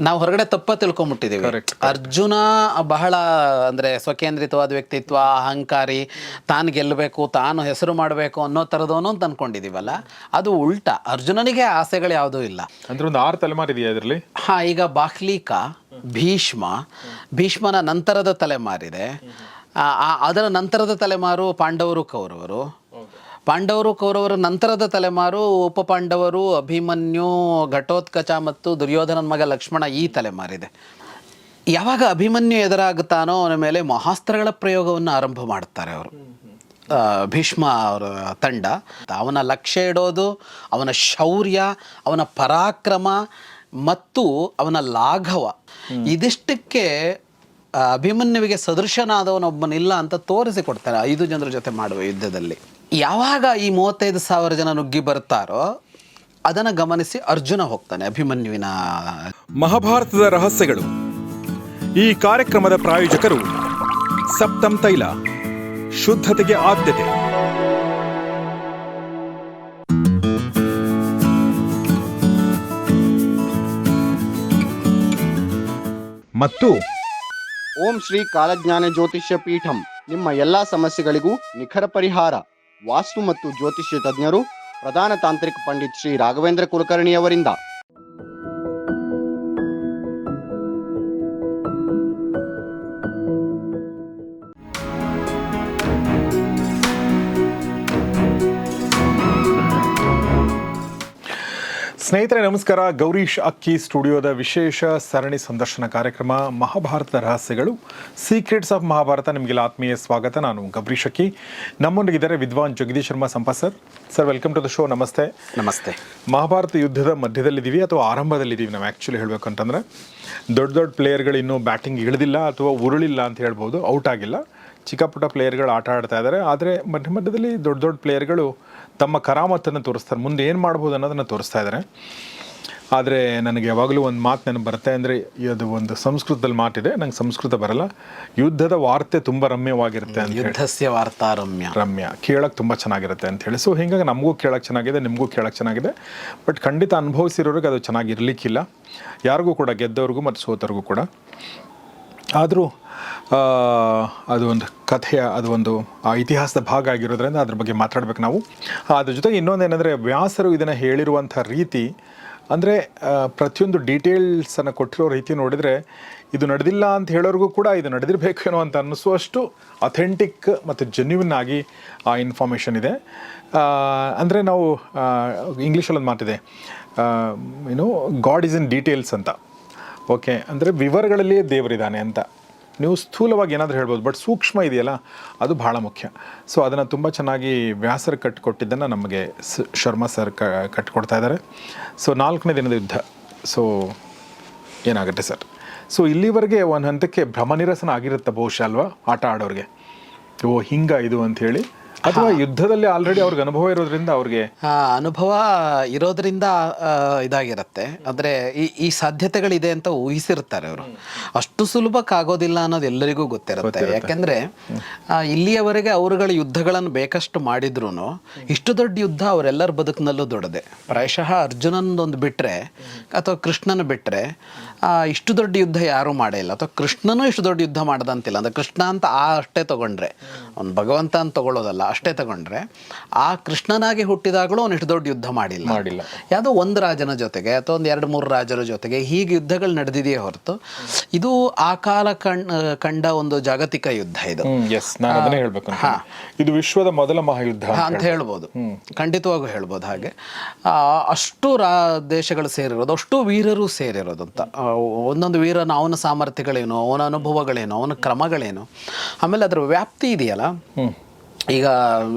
ನಾವು ಹೊರಗಡೆ ತಪ್ಪ ತಿಳ್ಕೊಂಬಿಟ್ಟಿದ್ದೀವಿ. ಅರ್ಜುನ ಬಹಳ ಅಂದ್ರೆ ಸ್ವಕೇಂದ್ರಿತವಾದ ವ್ಯಕ್ತಿತ್ವ ಅಹಂಕಾರಿ ತಾನು ಗೆಲ್ಲಬೇಕು ತಾನು ಹೆಸರು ಮಾಡಬೇಕು ಅನ್ನೋ ಥರದವನು ಅಂತ ಅನ್ಕೊಂಡಿದೀವಲ್ಲ ಅದು ಉಲ್ಟಾ. ಅರ್ಜುನನಿಗೆ ಆಸೆಗಳು ಯಾವುದೂ ಇಲ್ಲ. ಅಂದ್ರೆ ಒಂದು ಆರು ತಲೆಮಾರು ಇದೆಯಾ ಇದರಲ್ಲಿ? ಹಾ ಈಗ ಬಾಹ್ಲೀಕ ಭೀಷ್ಮ ಭೀಷ್ಮನ ನಂತರದ ತಲೆಮಾರಿದೆ. ಅದರ ನಂತರದ ತಲೆಮಾರು ಪಾಂಡವರು ಕೌರವರು. ಪಾಂಡವರು, ಕೌರವರ, ನಂತರದ ತಲೆಮಾರು ಉಪ ಪಾಂಡವರು ಅಭಿಮನ್ಯು, ಘಟೋತ್ಕಚ ಮತ್ತು ದುರ್ಯೋಧನನ ಮಗ ಲಕ್ಷ್ಮಣ ಈ ತಲೆಮಾರಿದೆ. ಯಾವಾಗ ಅಭಿಮನ್ಯು ಎದುರಾಗುತ್ತಾನೋ ಅವನ ಮೇಲೆ ಮಹಾಸ್ತ್ರಗಳ ಪ್ರಯೋಗವನ್ನು ಆರಂಭ ಮಾಡ್ತಾರೆ ಅವರು. ಭೀಷ್ಮ ಅವರ ತಂಡ. ಅವನ ಲಕ್ಷ್ಯ ಇಡೋದು, ಅವನ ಶೌರ್ಯ, ಅವನ ಪರಾಕ್ರಮ ಮತ್ತು ಅವನ ಲಾಘವ. ಇದಿಷ್ಟಕ್ಕೆ ಅಭಿಮನ್ಯುವಿಗೆ ಸದೃಶನಾದವನೊಬ್ಬನಿಲ್ಲ ಅಂತ ತೋರಿಸಿಕೊಡ್ತಾರೆ ಐದು ಜನರ ಜೊತೆ ಮಾಡುವ ಯುದ್ಧದಲ್ಲಿ. ಯಾವಾಗ ಈ ಮೂವತ್ತೈದು ಸಾವಿರ ಜನ ನುಗ್ಗಿ ಬರ್ತಾರೋ ಅದನ್ನು ಗಮನಿಸಿ ಅರ್ಜುನ ಹೋಗ್ತಾನೆ ಅಭಿಮನ್ಯುವಿನ ಮಹಾಭಾರತದ ರಹಸ್ಯಗಳು. ಈ ಕಾರ್ಯಕ್ರಮದ ಪ್ರಾಯೋಜಕರು ಸಪ್ತಂ ತೈಲ ಶುದ್ಧತೆಗೆ ಆದ್ಯತೆ. ಮತ್ತು ಓಂ ಶ್ರೀ ಕಾಲಜ್ಞಾನ ಜ್ಯೋತಿಷ್ಯ ಪೀಠಂ ನಿಮ್ಮ ಎಲ್ಲಾ ಸಮಸ್ಯೆಗಳಿಗೂ ನಿಖರ ಪರಿಹಾರ. ವಾಸ್ತು ಮತ್ತು ಜ್ಯೋತಿಷ್ಯ ತಜ್ಞರು ಪ್ರಧಾನ ತಾಂತ್ರಿಕ ಪಂಡಿತ್ ಶ್ರೀ ರಾಘವೇಂದ್ರ ಕುಲಕರ್ಣಿಯವರಿಂದ ಸ್ನೇಹಿತರೆ ನಮಸ್ಕಾರ. ಗೌರೀಶ್ ಅಕ್ಕಿ ಸ್ಟುಡಿಯೋದ ವಿಶೇಷ ಸರಣಿ ಸಂದರ್ಶನ ಕಾರ್ಯಕ್ರಮ ಮಹಾಭಾರತದ ರಹಸ್ಯಗಳು ಸೀಕ್ರೆಟ್ಸ್ ಆಫ್ ಮಹಾಭಾರತ. ನಿಮಗೆಲ್ಲ ಆತ್ಮೀಯ ಸ್ವಾಗತ. ನಾನು ಗೌರೀಶ್ ಅಕ್ಕಿ. ನಮ್ಮೊಂದಿಗಿದ್ದಾರೆ ವಿದ್ವಾನ್ Jagadish Sharma Sampath sir. Sir welcome to the show ನಮಸ್ತೆ. ನಮಸ್ತೆ. ಮಹಾಭಾರತ ಯುದ್ಧದ ಮಧ್ಯದಲ್ಲಿದ್ದೀವಿ ಅಥವಾ ಆರಂಭದಲ್ಲಿದ್ದೀವಿ ನಾವು ಆ್ಯಕ್ಚುಲಿ ಹೇಳಬೇಕು ಅಂತಂದರೆ? ದೊಡ್ಡ ದೊಡ್ಡ ಪ್ಲೇಯರ್ಗಳು ಇನ್ನೂ ಬ್ಯಾಟಿಂಗ್ ಇಳಿದಿಲ್ಲ ಅಥವಾ ಉರುಳಿಲ್ಲ ಅಂತ ಹೇಳ್ಬೋದು. ಔಟ್ ಆಗಿಲ್ಲ. ಚಿಕ್ಕ ಪುಟ್ಟ ಪ್ಲೇಯರ್ಗಳು ಆಟ ಆಡ್ತಾ ಇದ್ದಾರೆ. ಆದರೆ ಮಧ್ಯ ಮಧ್ಯದಲ್ಲಿ ದೊಡ್ಡ ದೊಡ್ಡ ಪ್ಲೇಯರ್ಗಳು ತಮ್ಮ ಕರಾಮತ್ತನ್ನು ತೋರಿಸ್ತಾರೆ. ಮುಂದೆ ಏನು ಮಾಡ್ಬೋದು ಅನ್ನೋದನ್ನು ತೋರಿಸ್ತಾ ಇದ್ದಾರೆ. ಆದರೆ ನನಗೆ ಯಾವಾಗಲೂ ಒಂದು ಮಾತು ನನಗೆ ಬರುತ್ತೆ ಅಂದರೆ ಅದು ಒಂದು ಸಂಸ್ಕೃತದಲ್ಲಿ ಮಾತಿದೆ ನಂಗೆ ಸಂಸ್ಕೃತ ಬರಲ್ಲ. ಯುದ್ಧದ ವಾರ್ತೆ ತುಂಬ ರಮ್ಯವಾಗಿರುತ್ತೆ ಅಂತ ಯುದ್ಧಸ್ಯ ವಾರ್ತಾರಮ್ಯ ರಮ್ಯ. ಕೇಳಕ್ಕೆ ತುಂಬ ಚೆನ್ನಾಗಿರುತ್ತೆ ಅಂತ ಹೇಳಿ. ಸೊ ಹಿಂಗಾಗಿ ನಮಗೂ ಕೇಳಕ್ಕೆ ಚೆನ್ನಾಗಿದೆ ನಿಮಗೂ ಕೇಳಕ್ಕೆ ಚೆನ್ನಾಗಿದೆ. ಬಟ್ ಖಂಡಿತ ಅನುಭವಿಸಿರೋರಿಗೆ ಅದು ಚೆನ್ನಾಗಿರ್ಲಿಕ್ಕಿಲ್ಲ. ಯಾರಿಗೂ ಕೂಡ ಗೆದ್ದವ್ರಿಗೂ ಮತ್ತು ಸೋತವ್ರಿಗೂ ಕೂಡ. ಆದರೂ ಅದು ಒಂದು ಕಥೆಯ, ಅದು ಒಂದು ಇತಿಹಾಸದ ಭಾಗ ಆಗಿರೋದ್ರಿಂದ ಅದ್ರ ಬಗ್ಗೆ ಮಾತಾಡ್ಬೇಕು ನಾವು. ಅದ್ರ ಜೊತೆಗೆ ಇನ್ನೊಂದು ಇನ್ನೊಂದೇನೆಂದರೆ ವ್ಯಾಸರು ಇದನ್ನು ಹೇಳಿರುವಂಥ ರೀತಿ, ಅಂದರೆ ಪ್ರತಿಯೊಂದು ಡೀಟೇಲ್ಸನ್ನು ಕೊಟ್ಟಿರೋ ರೀತಿ ನೋಡಿದರೆ ಇದು ನಡೆದಿಲ್ಲ ಅಂತ ಹೇಳೋರಿಗೂ ಕೂಡ ಇದು ನಡೆದಿರಬೇಕೇನೋ ಅಂತ ಅನ್ನಿಸುವಷ್ಟು ಅಥೆಂಟಿಕ್ ಮತ್ತು ಜೆನ್ಯೂನ್ ಆಗಿ ಆ ಇನ್ಫಾರ್ಮೇಷನ್ ಇದೆ. ಅಂದರೆ ನಾವು ಇಂಗ್ಲೀಷಲ್ಲಿ ಒಂದು ಮಾತಿದೆ. ಏನು ಗಾಡ್ ಇಸ್ ಇನ್ ಡೀಟೇಲ್ಸ್ ಅಂತ. ಓಕೆ ಅಂದರೆ ವಿವರಗಳಲ್ಲಿಯೇ ದೇವರಿದ್ದಾನೆ ಅಂತ. ನೀವು ಸ್ಥೂಲವಾಗಿ ಏನಾದರೂ ಹೇಳ್ಬೋದು ಬಟ್ ಸೂಕ್ಷ್ಮ ಇದೆಯಲ್ಲ, ಅದು ಭಾಳ ಮುಖ್ಯ. ಸೊ ಅದನ್ನು ತುಂಬ ಚೆನ್ನಾಗಿ ವ್ಯಾಸರ ಕಟ್ಟಿಕೊಟ್ಟಿದ್ದನ್ನು ನಮಗೆ ಶರ್ಮಾ ಸರ್ ಕ ಕಟ್ಟಿಕೊಡ್ತಾ ಇದ್ದಾರೆ ಸೊ ನಾಲ್ಕನೇ ದಿನದ ಯುದ್ಧ. ಸೊ ಏನಾಗುತ್ತೆ ಸರ್? ಸೊ ಇಲ್ಲಿವರೆಗೆ ಒಂದು ಹಂತಕ್ಕೆ ಭ್ರಮನಿರಸನ ಆಗಿರುತ್ತೆ ಬಹುಶಃ ಅಲ್ವಾ? ಆಟ ಆಡೋರಿಗೆ. ಓ, ಹಿಂಗ ಇದು ಅಂತ ಹೇಳಿ ಅಥವಾ ಯುದ್ಧದಲ್ಲಿ ಆಲ್ರೆಡಿ ಅವ್ರಿಗೆ ಅನುಭವ ಇರೋದ್ರಿಂದ ಅವ್ರಿಗೆ ಅನುಭವ ಇರೋದ್ರಿಂದ ಇದಾಗಿರುತ್ತೆ. ಅಂದರೆ ಈ ಈ ಸಾಧ್ಯತೆಗಳಿದೆ ಅಂತ ಊಹಿಸಿರ್ತಾರೆ ಅವರು. ಅಷ್ಟು ಸುಲಭಕ್ಕಾಗೋದಿಲ್ಲ ಅನ್ನೋದು ಎಲ್ಲರಿಗೂ ಗೊತ್ತಿರುತ್ತೆ. ಯಾಕೆಂದ್ರೆ ಇಲ್ಲಿಯವರೆಗೆ ಅವರುಗಳ ಯುದ್ಧಗಳನ್ನು ಬೇಕಷ್ಟು ಮಾಡಿದ್ರು ಇಷ್ಟು ದೊಡ್ಡ ಯುದ್ಧ ಅವರೆಲ್ಲರ ಬದುಕಿನಲ್ಲೂ ದೊಡ್ಡದೆ. ಪ್ರಾಯಶಃ ಅರ್ಜುನನೊಂದು ಬಿಟ್ಟರೆ ಅಥವಾ ಕೃಷ್ಣನ ಬಿಟ್ಟರೆ ಇಷ್ಟು ದೊಡ್ಡ ಯುದ್ಧ ಯಾರೂ ಮಾಡೇ ಇಲ್ಲ. ಅಥವಾ ಕೃಷ್ಣನೂ ಇಷ್ಟು ದೊಡ್ಡ ಯುದ್ಧ ಮಾಡ್ದಂತಿಲ್ಲ. ಅಂದರೆ ಕೃಷ್ಣ ಅಂತ ಆ ಅಷ್ಟೇ ತಗೊಂಡ್ರೆ. ಅವ್ನು ಭಗವಂತ ಅಂತ ತಗೊಳ್ಳೋದಲ್ಲ ಅಷ್ಟೇ ತಗೊಂಡ್ರೆ. ಆ ಕೃಷ್ಣನಾಗಿ ಹುಟ್ಟಿದಾಗಲೂ ಅವನು ಇಷ್ಟು ದೊಡ್ಡ ಯುದ್ಧ ಮಾಡಿಲ್ಲ. ಮಾಡಿಲ್ಲ. ಯಾವುದೋ ಒಂದು ರಾಜನ ಜೊತೆಗೆ ಅಥವಾ ಒಂದು ಎರಡು ಮೂರು ರಾಜರ ಜೊತೆಗೆ ಹೀಗೆ ಯುದ್ಧಗಳು ನಡೆದಿದೆಯೇ ಹೊರತು ಇದು ಆ ಕಾಲ ಕಣ್ ಕಂಡ ಒಂದು ಜಾಗತಿಕ ಯುದ್ಧ ಇದು. ಎಸ್ ನಾನು ಅದನ್ನೇ ಹೇಳ್ಬೇಕು ಅಂತ. ಇದು ವಿಶ್ವದ ಮೊದಲ ಮಹಾಯುದ್ಧ ಅಂತ ಹೇಳ್ಬೋದು. ಖಂಡಿತವಾಗೂ ಹೇಳ್ಬೋದು ಹಾಗೆ. ಅಷ್ಟು ರಾ ದೇಶಗಳು ಸೇರಿರೋದು ಅಷ್ಟು ವೀರರು ಸೇರಿರೋದು ಅಂತ ಒಂದೊಂದು ವೀರನ ಅವನ ಸಾಮರ್ಥ್ಯಗಳೇನು ಅವನ ಅನುಭವಗಳೇನು ಅವನ ಕ್ರಮಗಳೇನು ಆಮೇಲೆ ಅದರ ವ್ಯಾಪ್ತಿ ಇದೆಯಲ್ಲ? ಈಗ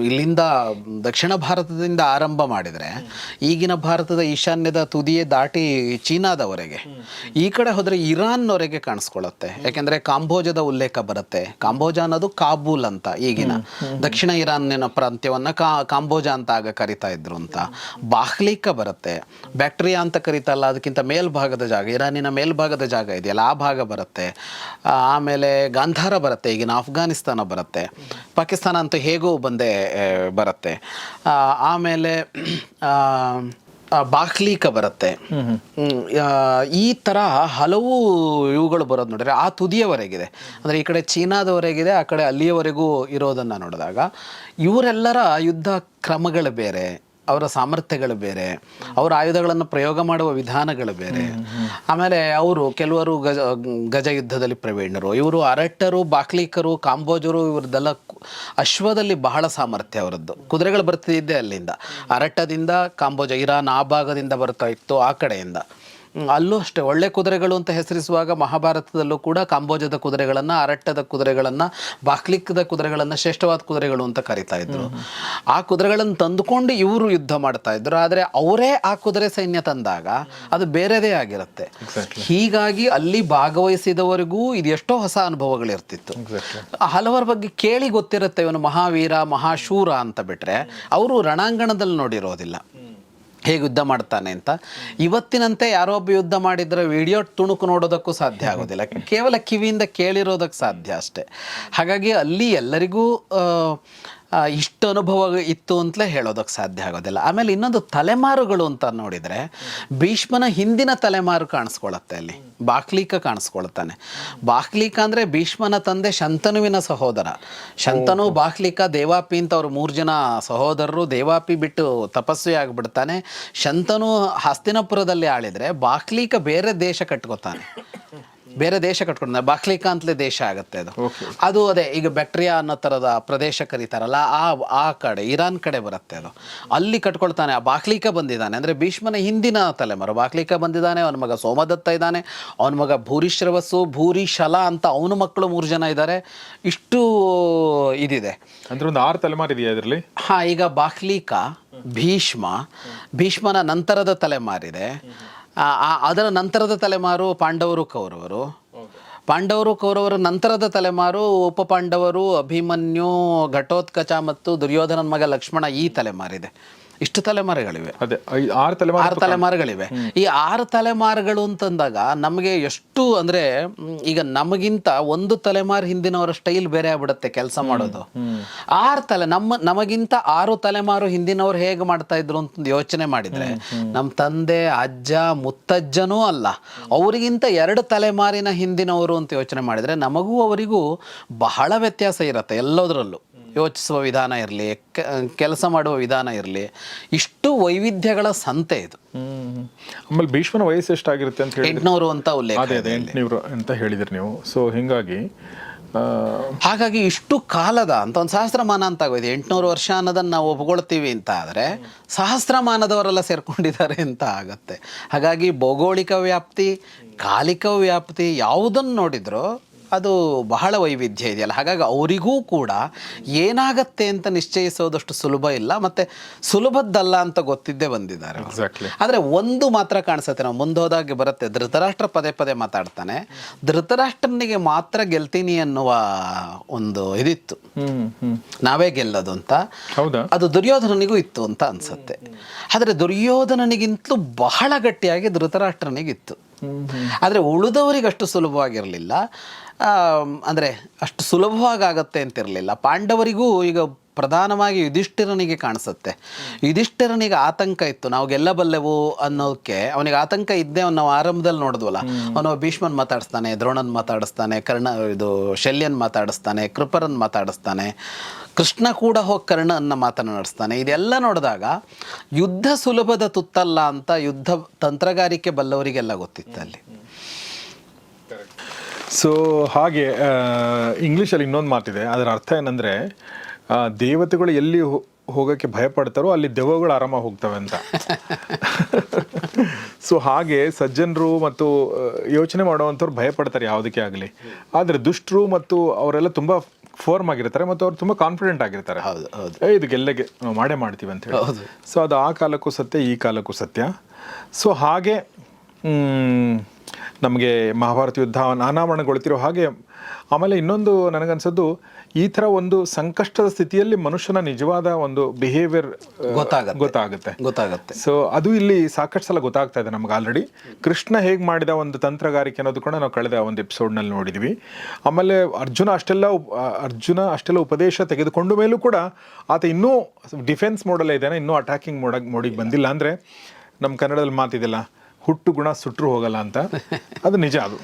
ಇಲ್ಲಿಂದ ದಕ್ಷಿಣ ಭಾರತದಿಂದ ಆರಂಭ ಮಾಡಿದರೆ ಈಗಿನ ಭಾರತದ ಈಶಾನ್ಯದ ತುದಿಯೇ ದಾಟಿ ಚೀನಾದವರೆಗೆ. ಈ ಕಡೆ ಹೋದರೆ ಇರಾನ್ನವರೆಗೆ ಕಾಣಿಸ್ಕೊಳ್ಳುತ್ತೆ. ಯಾಕೆಂದರೆ ಕಾಂಬೋಜದ ಉಲ್ಲೇಖ ಬರುತ್ತೆ. ಕಾಂಬೋಜ ಅನ್ನೋದು ಕಾಬೂಲ್ ಅಂತ ಈಗಿನ ದಕ್ಷಿಣ ಇರಾನಿನ ಪ್ರಾಂತ್ಯವನ್ನು ಕಾ, ಕಾಂಬೋಜ ಅಂತ ಆಗ ಕರಿತಾ ಇದ್ರು ಅಂತ. ಬಾಹ್ಲಿಕ ಬರುತ್ತೆ. ಬ್ಯಾಕ್ಟೀರಿಯಾ ಅಂತ ಕರಿತಲ್ಲ, ಅದಕ್ಕಿಂತ ಮೇಲ್ಭಾಗದ ಜಾಗ, ಇರಾನಿನ ಮೇಲ್ಭಾಗದ ಜಾಗ ಇದೆಯಲ್ಲ, ಆ ಭಾಗ ಬರುತ್ತೆ. ಆಮೇಲೆ ಗಾಂಧಾರ ಬರುತ್ತೆ, ಈಗಿನ ಅಫ್ಘಾನಿಸ್ತಾನ ಬರುತ್ತೆ. ಪಾಕಿಸ್ತಾನ ಅಂತೂ ಹೇಗೂ ಬಂದೇ ಬರುತ್ತೆ. ಆಮೇಲೆ ಬಾಕ್ಲೀಕ ಬರುತ್ತೆ. ಈ ಥರ ಹಲವು ಇವುಗಳು ಬರೋದು ನೋಡಿದ್ರೆ ಆ ತುದಿಯವರೆಗಿದೆ. ಅಂದರೆ ಈ ಕಡೆ ಚೀನಾದವರೆಗಿದೆ ಆ ಕಡೆ ಅಲ್ಲಿಯವರೆಗೂ ಇರೋದನ್ನು ನೋಡಿದಾಗ ಇವರೆಲ್ಲರ ಯುದ್ಧ ಕ್ರಮಗಳು ಬೇರೆ. ಅವರ ಸಾಮರ್ಥ್ಯಗಳು ಬೇರೆ, ಅವರ ಆಯುಧಗಳನ್ನು ಪ್ರಯೋಗ ಮಾಡುವ ವಿಧಾನಗಳು ಬೇರೆ. ಆಮೇಲೆ ಅವರು ಕೆಲವರು ಗಜ ಗಜ ಯುದ್ಧದಲ್ಲಿ ಪ್ರವೀಣರು, ಇವರು ಅರಟ್ಟರು, ಬಾಕ್ಲಿಕರು, ಕಾಂಬೋಜರು, ಇವ್ರದ್ದೆಲ್ಲ ಕು- ಅಶ್ವದಲ್ಲಿ ಬಹಳ ಸಾಮರ್ಥ್ಯ ಅವರದ್ದು. ಕುದುರೆಗಳು ಬರ್ತಿದ್ದೆ ಅಲ್ಲಿಂದ. ಅರಟ್ಟದಿಂದ ಕಾಂಬೋಜ, ಇರಾನ್ ಆ ಭಾಗದಿಂದ ಬರ್ತಾ ಇತ್ತು ಆ ಕಡೆಯಿಂದ. ಅಲ್ಲೂ ಅಷ್ಟೇ ಒಳ್ಳೆ ಕುದುರೆಗಳು ಅಂತ ಹೆಸರಿಸುವಾಗ ಮಹಾಭಾರತದಲ್ಲೂ ಕೂಡ ಕಾಂಬೋಜದ ಕುದುರೆಗಳನ್ನು ಅರಟ್ಟದ ಕುದುರೆಗಳನ್ನು ಬಾಕ್ಲಿಕ್ಕದ ಕುದುರೆಗಳನ್ನು ಶ್ರೇಷ್ಠವಾದ ಕುದುರೆಗಳು ಅಂತ ಕರಿತಾ ಇದ್ರು. ಆ ಕುದುರೆಗಳನ್ನು ತಂದುಕೊಂಡು ಇವರು ಯುದ್ಧ ಮಾಡ್ತಾ ಇದ್ರು. ಆದರೆ ಅವರೇ ಆ ಕುದುರೆ ಸೈನ್ಯ ತಂದಾಗ ಅದು ಬೇರೆದೇ ಆಗಿರುತ್ತೆ. ಹೀಗಾಗಿ ಅಲ್ಲಿ ಭಾಗವಹಿಸಿದವರಿಗೂ ಇದು ಎಷ್ಟೋ ಹೊಸ ಅನುಭವಗಳಿರ್ತಿತ್ತು. ಹಲವರ ಬಗ್ಗೆ ಕೇಳಿ ಗೊತ್ತಿರುತ್ತೆ ಇವನು ಮಹಾವೀರ ಮಹಾಶೂರ ಅಂತ ಬಿಟ್ರೆ. ಅವರು ರಣಾಂಗಣದಲ್ಲಿ ನೋಡಿರೋದಿಲ್ಲ. ಹೇಗೆ ಯುದ್ಧ ಮಾಡ್ತಾನೆ ಅಂತ. ಇವತ್ತಿನಂತೆ ಯಾರೋ ಒಬ್ಬ ಯುದ್ಧ ಮಾಡಿದರೆ ವಿಡಿಯೋ ತುಣುಕು ನೋಡೋದಕ್ಕೂ ಸಾಧ್ಯ ಆಗೋದಿಲ್ಲ. ಕೇವಲ ಕಿವಿಯಿಂದ ಕೇಳಿರೋದಕ್ಕೆ ಸಾಧ್ಯ ಅಷ್ಟೇ. ಹಾಗಾಗಿ ಅಲ್ಲಿ ಎಲ್ಲರಿಗೂ ಇಷ್ಟು ಅನುಭವ ಇತ್ತು ಅಂತಲೇ ಹೇಳೋದಕ್ಕೆ ಸಾಧ್ಯ ಆಗೋದಿಲ್ಲ. ಆಮೇಲೆ ಇನ್ನೊಂದು ತಲೆಮಾರುಗಳು ಅಂತ ನೋಡಿದರೆ ಭೀಷ್ಮನ ಹಿಂದಿನ ತಲೆಮಾರು ಕಾಣಿಸ್ಕೊಳತ್ತೆ ಅಲ್ಲಿ. ಬಾಕ್ಲೀಕ ಕಾಣಿಸ್ಕೊಳ್ತಾನೆ. ಬಾಕ್ಲೀಕ ಅಂದರೆ ಭೀಷ್ಮನ ತಂದೆ ಶಂತನುವಿನ ಸಹೋದರ. ಶಂತನು ಬಾಕ್ಲೀಕ ದೇವಾಪಿ ಅಂತ ಅವ್ರು ಮೂರು ಜನ ಸಹೋದರರು ದೇವಾಪಿ ಬಿಟ್ಟು ತಪಸ್ವಿ ಆಗಿಬಿಡ್ತಾನೆ. ಶಂತನು ಹಸ್ತಿನಪುರದಲ್ಲಿ ಆಳಿದರೆ ಬಾಕ್ಲೀಕ ಬೇರೆ ದೇಶ ಕಟ್ಕೋತಾನೆ. ಬೇರೆ ದೇಶ ಕಟ್ಕೊಂಡು ಬಾಕ್ಲಿಕಾ ಅಂತಲೇ ದೇಶ ಆಗುತ್ತೆ ಅದು. ಅದು ಅದೇ ಈಗ ಬ್ಯಾಕ್ಟ್ರಿಯಾ ಅನ್ನೋ ಥರದ ಪ್ರದೇಶ ಕರೀತಾರಲ್ಲ ಆ ಆ ಕಡೆ ಇರಾನ್ ಕಡೆ ಬರುತ್ತೆ ಅದು. ಅಲ್ಲಿ ಕಟ್ಕೊಳ್ತಾನೆ ಆ ಬಾಕ್ಲಿಕ ಬಂದಿದ್ದಾನೆ. ಅಂದರೆ ಭೀಷ್ಮನ ಹಿಂದಿನ ತಲೆಮಾರು ಬಾಕ್ಲಿಕ ಬಂದಿದ್ದಾನೆ ಅವನ ಮಗ ಸೋಮದತ್ತ ಇದ್ದಾನೆ ಅವನ ಮಗ ಭೂರಿಶ್ರವಸ್ಸು ಭೂರಿಶಲ ಅಂತ ಅವನ ಮಕ್ಕಳು ಮೂರು ಜನ ಇದ್ದಾರೆ. ಇಷ್ಟು ಇದಿದೆ. ಅಂದ್ರೆ ಒಂದು ಆರು ತಲೆಮಾರು ಇದೆಯಾ ಇದರಲ್ಲಿ? ಹಾ ಈಗ ಬಾಕ್ಲಿಕ ಭೀಷ್ಮ ಭೀಷ್ಮನ ನಂತರದ ತಲೆಮಾರಿದೆ. ಅದರ ನಂತರದ ತಲೆಮಾರು ಪಾಂಡವರು ಕೌರವರು. ಪಾಂಡವರು ಕೌರವರ ನಂತರದ ತಲೆಮಾರು ಉಪ ಪಾಂಡವರು ಅಭಿಮನ್ಯು ಘಟೋತ್ಕಚ ಮತ್ತು ದುರ್ಯೋಧನನ ಮಗ ಲಕ್ಷ್ಮಣ ಈ ತಲೆಮಾರಿದೆ. ಇಷ್ಟು ತಲೆಮಾರುಗಳಿವೆ. ಅದೇ ಆರು ತಲೆಮಾರು ಆರು ತಲೆಮಾರುಗಳಿವೆ. ಈ ಆರು ತಲೆಮಾರುಗಳು ಅಂತಂದಾಗ ನಮಗೆ ಎಷ್ಟು ಅಂದ್ರೆ ಈಗ ನಮಗಿಂತ ಒಂದು ತಲೆಮಾರು ಹಿಂದಿನವರ ಸ್ಟೈಲ್ ಬೇರೆ ಆಗ್ಬಿಡುತ್ತೆ ಕೆಲಸ ಮಾಡೋದು. ಆರು ತಲೆ ನಮ್ಮ ನಮಗಿಂತ ಆರು ತಲೆಮಾರು ಹಿಂದಿನವ್ರು ಹೇಗೆ ಮಾಡ್ತಾ ಇದ್ರು ಅಂತ ಯೋಚನೆ ಮಾಡಿದ್ರೆ ನಮ್ಮ ತಂದೆ ಅಜ್ಜ ಮುತ್ತಜ್ಜನೂ ಅಲ್ಲ. ಅವರಿಗಿಂತ ಎರಡು ತಲೆಮಾರಿನ ಹಿಂದಿನವರು ಅಂತ ಯೋಚನೆ ಮಾಡಿದ್ರೆ ನಮಗೂ ಅವರಿಗೂ ಬಹಳ ವ್ಯತ್ಯಾಸ ಇರುತ್ತೆ ಎಲ್ಲದರಲ್ಲೂ. ಯೋಚಿಸುವ ವಿಧಾನ ಇರಲಿ ಕೆಲಸ ಮಾಡುವ ವಿಧಾನ ಇರಲಿ ಇಷ್ಟು ವೈವಿಧ್ಯಗಳ ಸಂತೆ ಇದು. ಆಮೇಲೆ ಭೀಷ್ಮನ ವಯಸ್ಸು ಎಷ್ಟಾಗಿರುತ್ತೆ ಅಂತ ಹೇಳಿ ಎಂಟ್ನೂರು ಅಂತ ಉಲ್ಲೇಖ ಅದೇ ಅದೇ ಎಂಟುನೂರು ಅಂತ ಹೇಳಿದ್ರಿ ನೀವು. ಸೊ ಹಿಂಗಾಗಿ ಹಾಗಾಗಿ ಇಷ್ಟು ಕಾಲದ ಅಂತ ಒಂದು ಸಹಸ್ರಮಾನ ಅಂತ ಆಗೋದು ಎಂಟುನೂರು ವರ್ಷ ಅನ್ನೋದನ್ನು ನಾವು ಒಪ್ಕೊಳ್ತೀವಿ ಅಂತ ಆದರೆ ಸಹಸ್ರಮಾನದವರೆಲ್ಲ ಸೇರ್ಕೊಂಡಿದ್ದಾರೆ ಅಂತ ಆಗತ್ತೆ. ಹಾಗಾಗಿ ಭೌಗೋಳಿಕ ವ್ಯಾಪ್ತಿ ಕಾಲಿಕ ವ್ಯಾಪ್ತಿ ಯಾವುದನ್ನು ನೋಡಿದ್ರೂ ಅದು ಬಹಳ ವೈವಿಧ್ಯ ಇದೆಯಲ್ಲ. ಹಾಗಾಗಿ ಅವರಿಗೂ ಕೂಡ ಏನಾಗತ್ತೆ ಅಂತ ನಿಶ್ಚಯಿಸೋದಷ್ಟು ಸುಲಭ ಇಲ್ಲ. ಮತ್ತು ಸುಲಭದ್ದಲ್ಲ ಅಂತ ಗೊತ್ತಿದ್ದೇ ಬಂದಿದ್ದಾರೆ. ಆದರೆ ಒಂದು ಮಾತ್ರ ಕಾಣಿಸುತ್ತೆ. ನಾವು ಮುಂದೆ ಹೋದಾಗೆ ಬರುತ್ತೆ. ಧೃತರಾಷ್ಟ್ರ ಪದೇ ಪದೇ ಮಾತಾಡ್ತಾನೆ. ಧೃತರಾಷ್ಟ್ರನಿಗೆ ಮಾತ್ರ ಗೆಲ್ತೀನಿ ಅನ್ನುವ ಒಂದು ಇದಿತ್ತು. ನಾವೇ ಗೆಲ್ಲೋದು ಅಂತ. ಹೌದಾ? ಅದು ದುರ್ಯೋಧನನಿಗೂ ಇತ್ತು ಅಂತ ಅನ್ಸುತ್ತೆ. ಆದರೆ ದುರ್ಯೋಧನನಿಗಿಂತಲೂ ಬಹಳ ಗಟ್ಟಿಯಾಗಿ ಧೃತರಾಷ್ಟ್ರನಿಗಿತ್ತು. ಆದರೆ ಉಳಿದವರಿಗಷ್ಟು ಸುಲಭವಾಗಿರಲಿಲ್ಲ. ಅಂದರೆ ಅಷ್ಟು ಸುಲಭವಾಗಿ ಆಗತ್ತೆ ಅಂತಿರಲಿಲ್ಲ. ಪಾಂಡವರಿಗೂ ಈಗ ಪ್ರಧಾನವಾಗಿ ಯುಧಿಷ್ಠಿರನಿಗೆ ಕಾಣಿಸುತ್ತೆ. ಯುಧಿಷ್ಠಿರನಿಗೆ ಆತಂಕ ಇತ್ತು. ನಾವು ಗೆಲ್ಲಬಲ್ಲೆವು ಅನ್ನೋಕ್ಕೆ ಅವನಿಗೆ ಆತಂಕ ಇದ್ದೇ ಅವ್ನು ನಾವು ಆರಂಭದಲ್ಲಿ ನೋಡಿದ್ವಲ್ಲ. ಅವನು ಭೀಷ್ಮನ್ ಮಾತಾಡಿಸ್ತಾನೆ ದ್ರೋಣನ್ ಮಾತಾಡಿಸ್ತಾನೆ ಕರ್ಣ ಇದು ಶಲ್ಯನ್ ಮಾತಾಡಿಸ್ತಾನೆ ಕೃಪರನ್ ಮಾತಾಡಿಸ್ತಾನೆ ಕೃಷ್ಣ ಕೂಡ ಹೋಗಿ ಕರ್ಣನ ಮಾತನಾಡಿಸ್ತಾನೆ. ಇದೆಲ್ಲ ನೋಡಿದಾಗ ಯುದ್ಧ ಸುಲಭದ ತುತ್ತಲ್ಲ ಅಂತ ಯುದ್ಧ ತಂತ್ರಗಾರಿಕೆ ಬಲ್ಲವರಿಗೆಲ್ಲ ಗೊತ್ತಿತ್ತು ಅಲ್ಲಿ ಸೊ ಹಾಗೆ ಇಂಗ್ಲೀಷಲ್ಲಿ ಇನ್ನೊಂದು ಮಾತಿದೆ. ಅದರ ಅರ್ಥ ಏನಂದರೆ ದೇವತೆಗಳು ಎಲ್ಲಿ ಹೋಗೋಕ್ಕೆ ಭಯಪಡ್ತಾರೋ ಭಯ ಪಡ್ತಾರೋ ಅಲ್ಲಿ ದೆವ್ವಗಳು ಆರಾಮಾಗಿ ಹೋಗ್ತವೆ ಅಂತ. ಸೊ ಹಾಗೆ ಸಜ್ಜನರು ಮತ್ತು ಯೋಚನೆ ಮಾಡುವಂಥವ್ರು ಭಯಪಡ್ತಾರೆ ಯಾವುದಕ್ಕೆ ಆಗಲಿ. ಆದರೆ ದುಷ್ಟರು ಮತ್ತು ಅವರೆಲ್ಲ ತುಂಬ ಫೋರ್ಮ್ ಆಗಿರ್ತಾರೆ ಮತ್ತು ಅವ್ರು ತುಂಬ ಕಾನ್ಫಿಡೆಂಟ್ ಆಗಿರ್ತಾರೆ. ಹೌದು ಹೌದು. ಇದು ಗೆಲ್ಲೆಗೆ ನಾವು ಮಾಡೇ ಮಾಡ್ತೀವಿ ಅಂತ ಹೇಳಿ. ಸೊ ಅದು ಆ ಕಾಲಕ್ಕೂ ಸತ್ಯ ಈ ಕಾಲಕ್ಕೂ ಸತ್ಯ. ಸೊ ಹಾಗೆ ನಮಗೆ ಮಹಾಭಾರತ ಯುದ್ಧ ಅನಾವರಣಗೊಳ್ತಿರೋ ಹಾಗೆ ಆಮೇಲೆ ಇನ್ನೊಂದು ನನಗನ್ಸೋದು ಈ ಥರ ಒಂದು ಸಂಕಷ್ಟದ ಸ್ಥಿತಿಯಲ್ಲಿ ಮನುಷ್ಯನ ನಿಜವಾದ ಒಂದು ಬಿಹೇವಿಯರ್ ಗೊತ್ತಾಗುತ್ತೆ. ಗೊತ್ತಾಗುತ್ತೆ. ಗೊತ್ತಾಗುತ್ತೆ. ಸೊ ಅದು ಇಲ್ಲಿ ಸಾಕಷ್ಟು ಸಲ ಗೊತ್ತಾಗ್ತಾ ಇದೆ ನಮ್ಗೆ ಆಲ್ರೆಡಿ ಕೃಷ್ಣ ಹೇಗೆ ಮಾಡಿದ ಒಂದು ತಂತ್ರಗಾರಿಕೆ ಅನ್ನೋದು ಕೂಡ ನಾವು ಕಳೆದ ಒಂದು ಎಪಿಸೋಡ್ನಲ್ಲಿ ನೋಡಿದ್ವಿ. ಆಮೇಲೆ ಅರ್ಜುನ ಅಷ್ಟೆಲ್ಲ ಅರ್ಜುನ ಅಷ್ಟೆಲ್ಲ ಉಪದೇಶ ತೆಗೆದುಕೊಂಡ ಮೇಲೂ ಕೂಡ ಆತ ಇನ್ನೂ ಡಿಫೆನ್ಸ್ ಮೋಡಲ್ಲೇ ಇದ್ದಾನೆ ಇನ್ನೂ ಅಟ್ಯಾಕಿಂಗ್ ಮೋಡ ಮೋಡಿಗೆ ಬಂದಿಲ್ಲ. ಅಂದರೆ ನಮ್ಮ ಕನ್ನಡದಲ್ಲಿ ಮಾತಿದೆಯಲ್ಲ ಹುಟ್ಟು ಗುಣ ಸುಟ್ಟರು ಹೋಗಲ್ಲ ಅಂತ. ಅದು ನಿಜ ಅದು.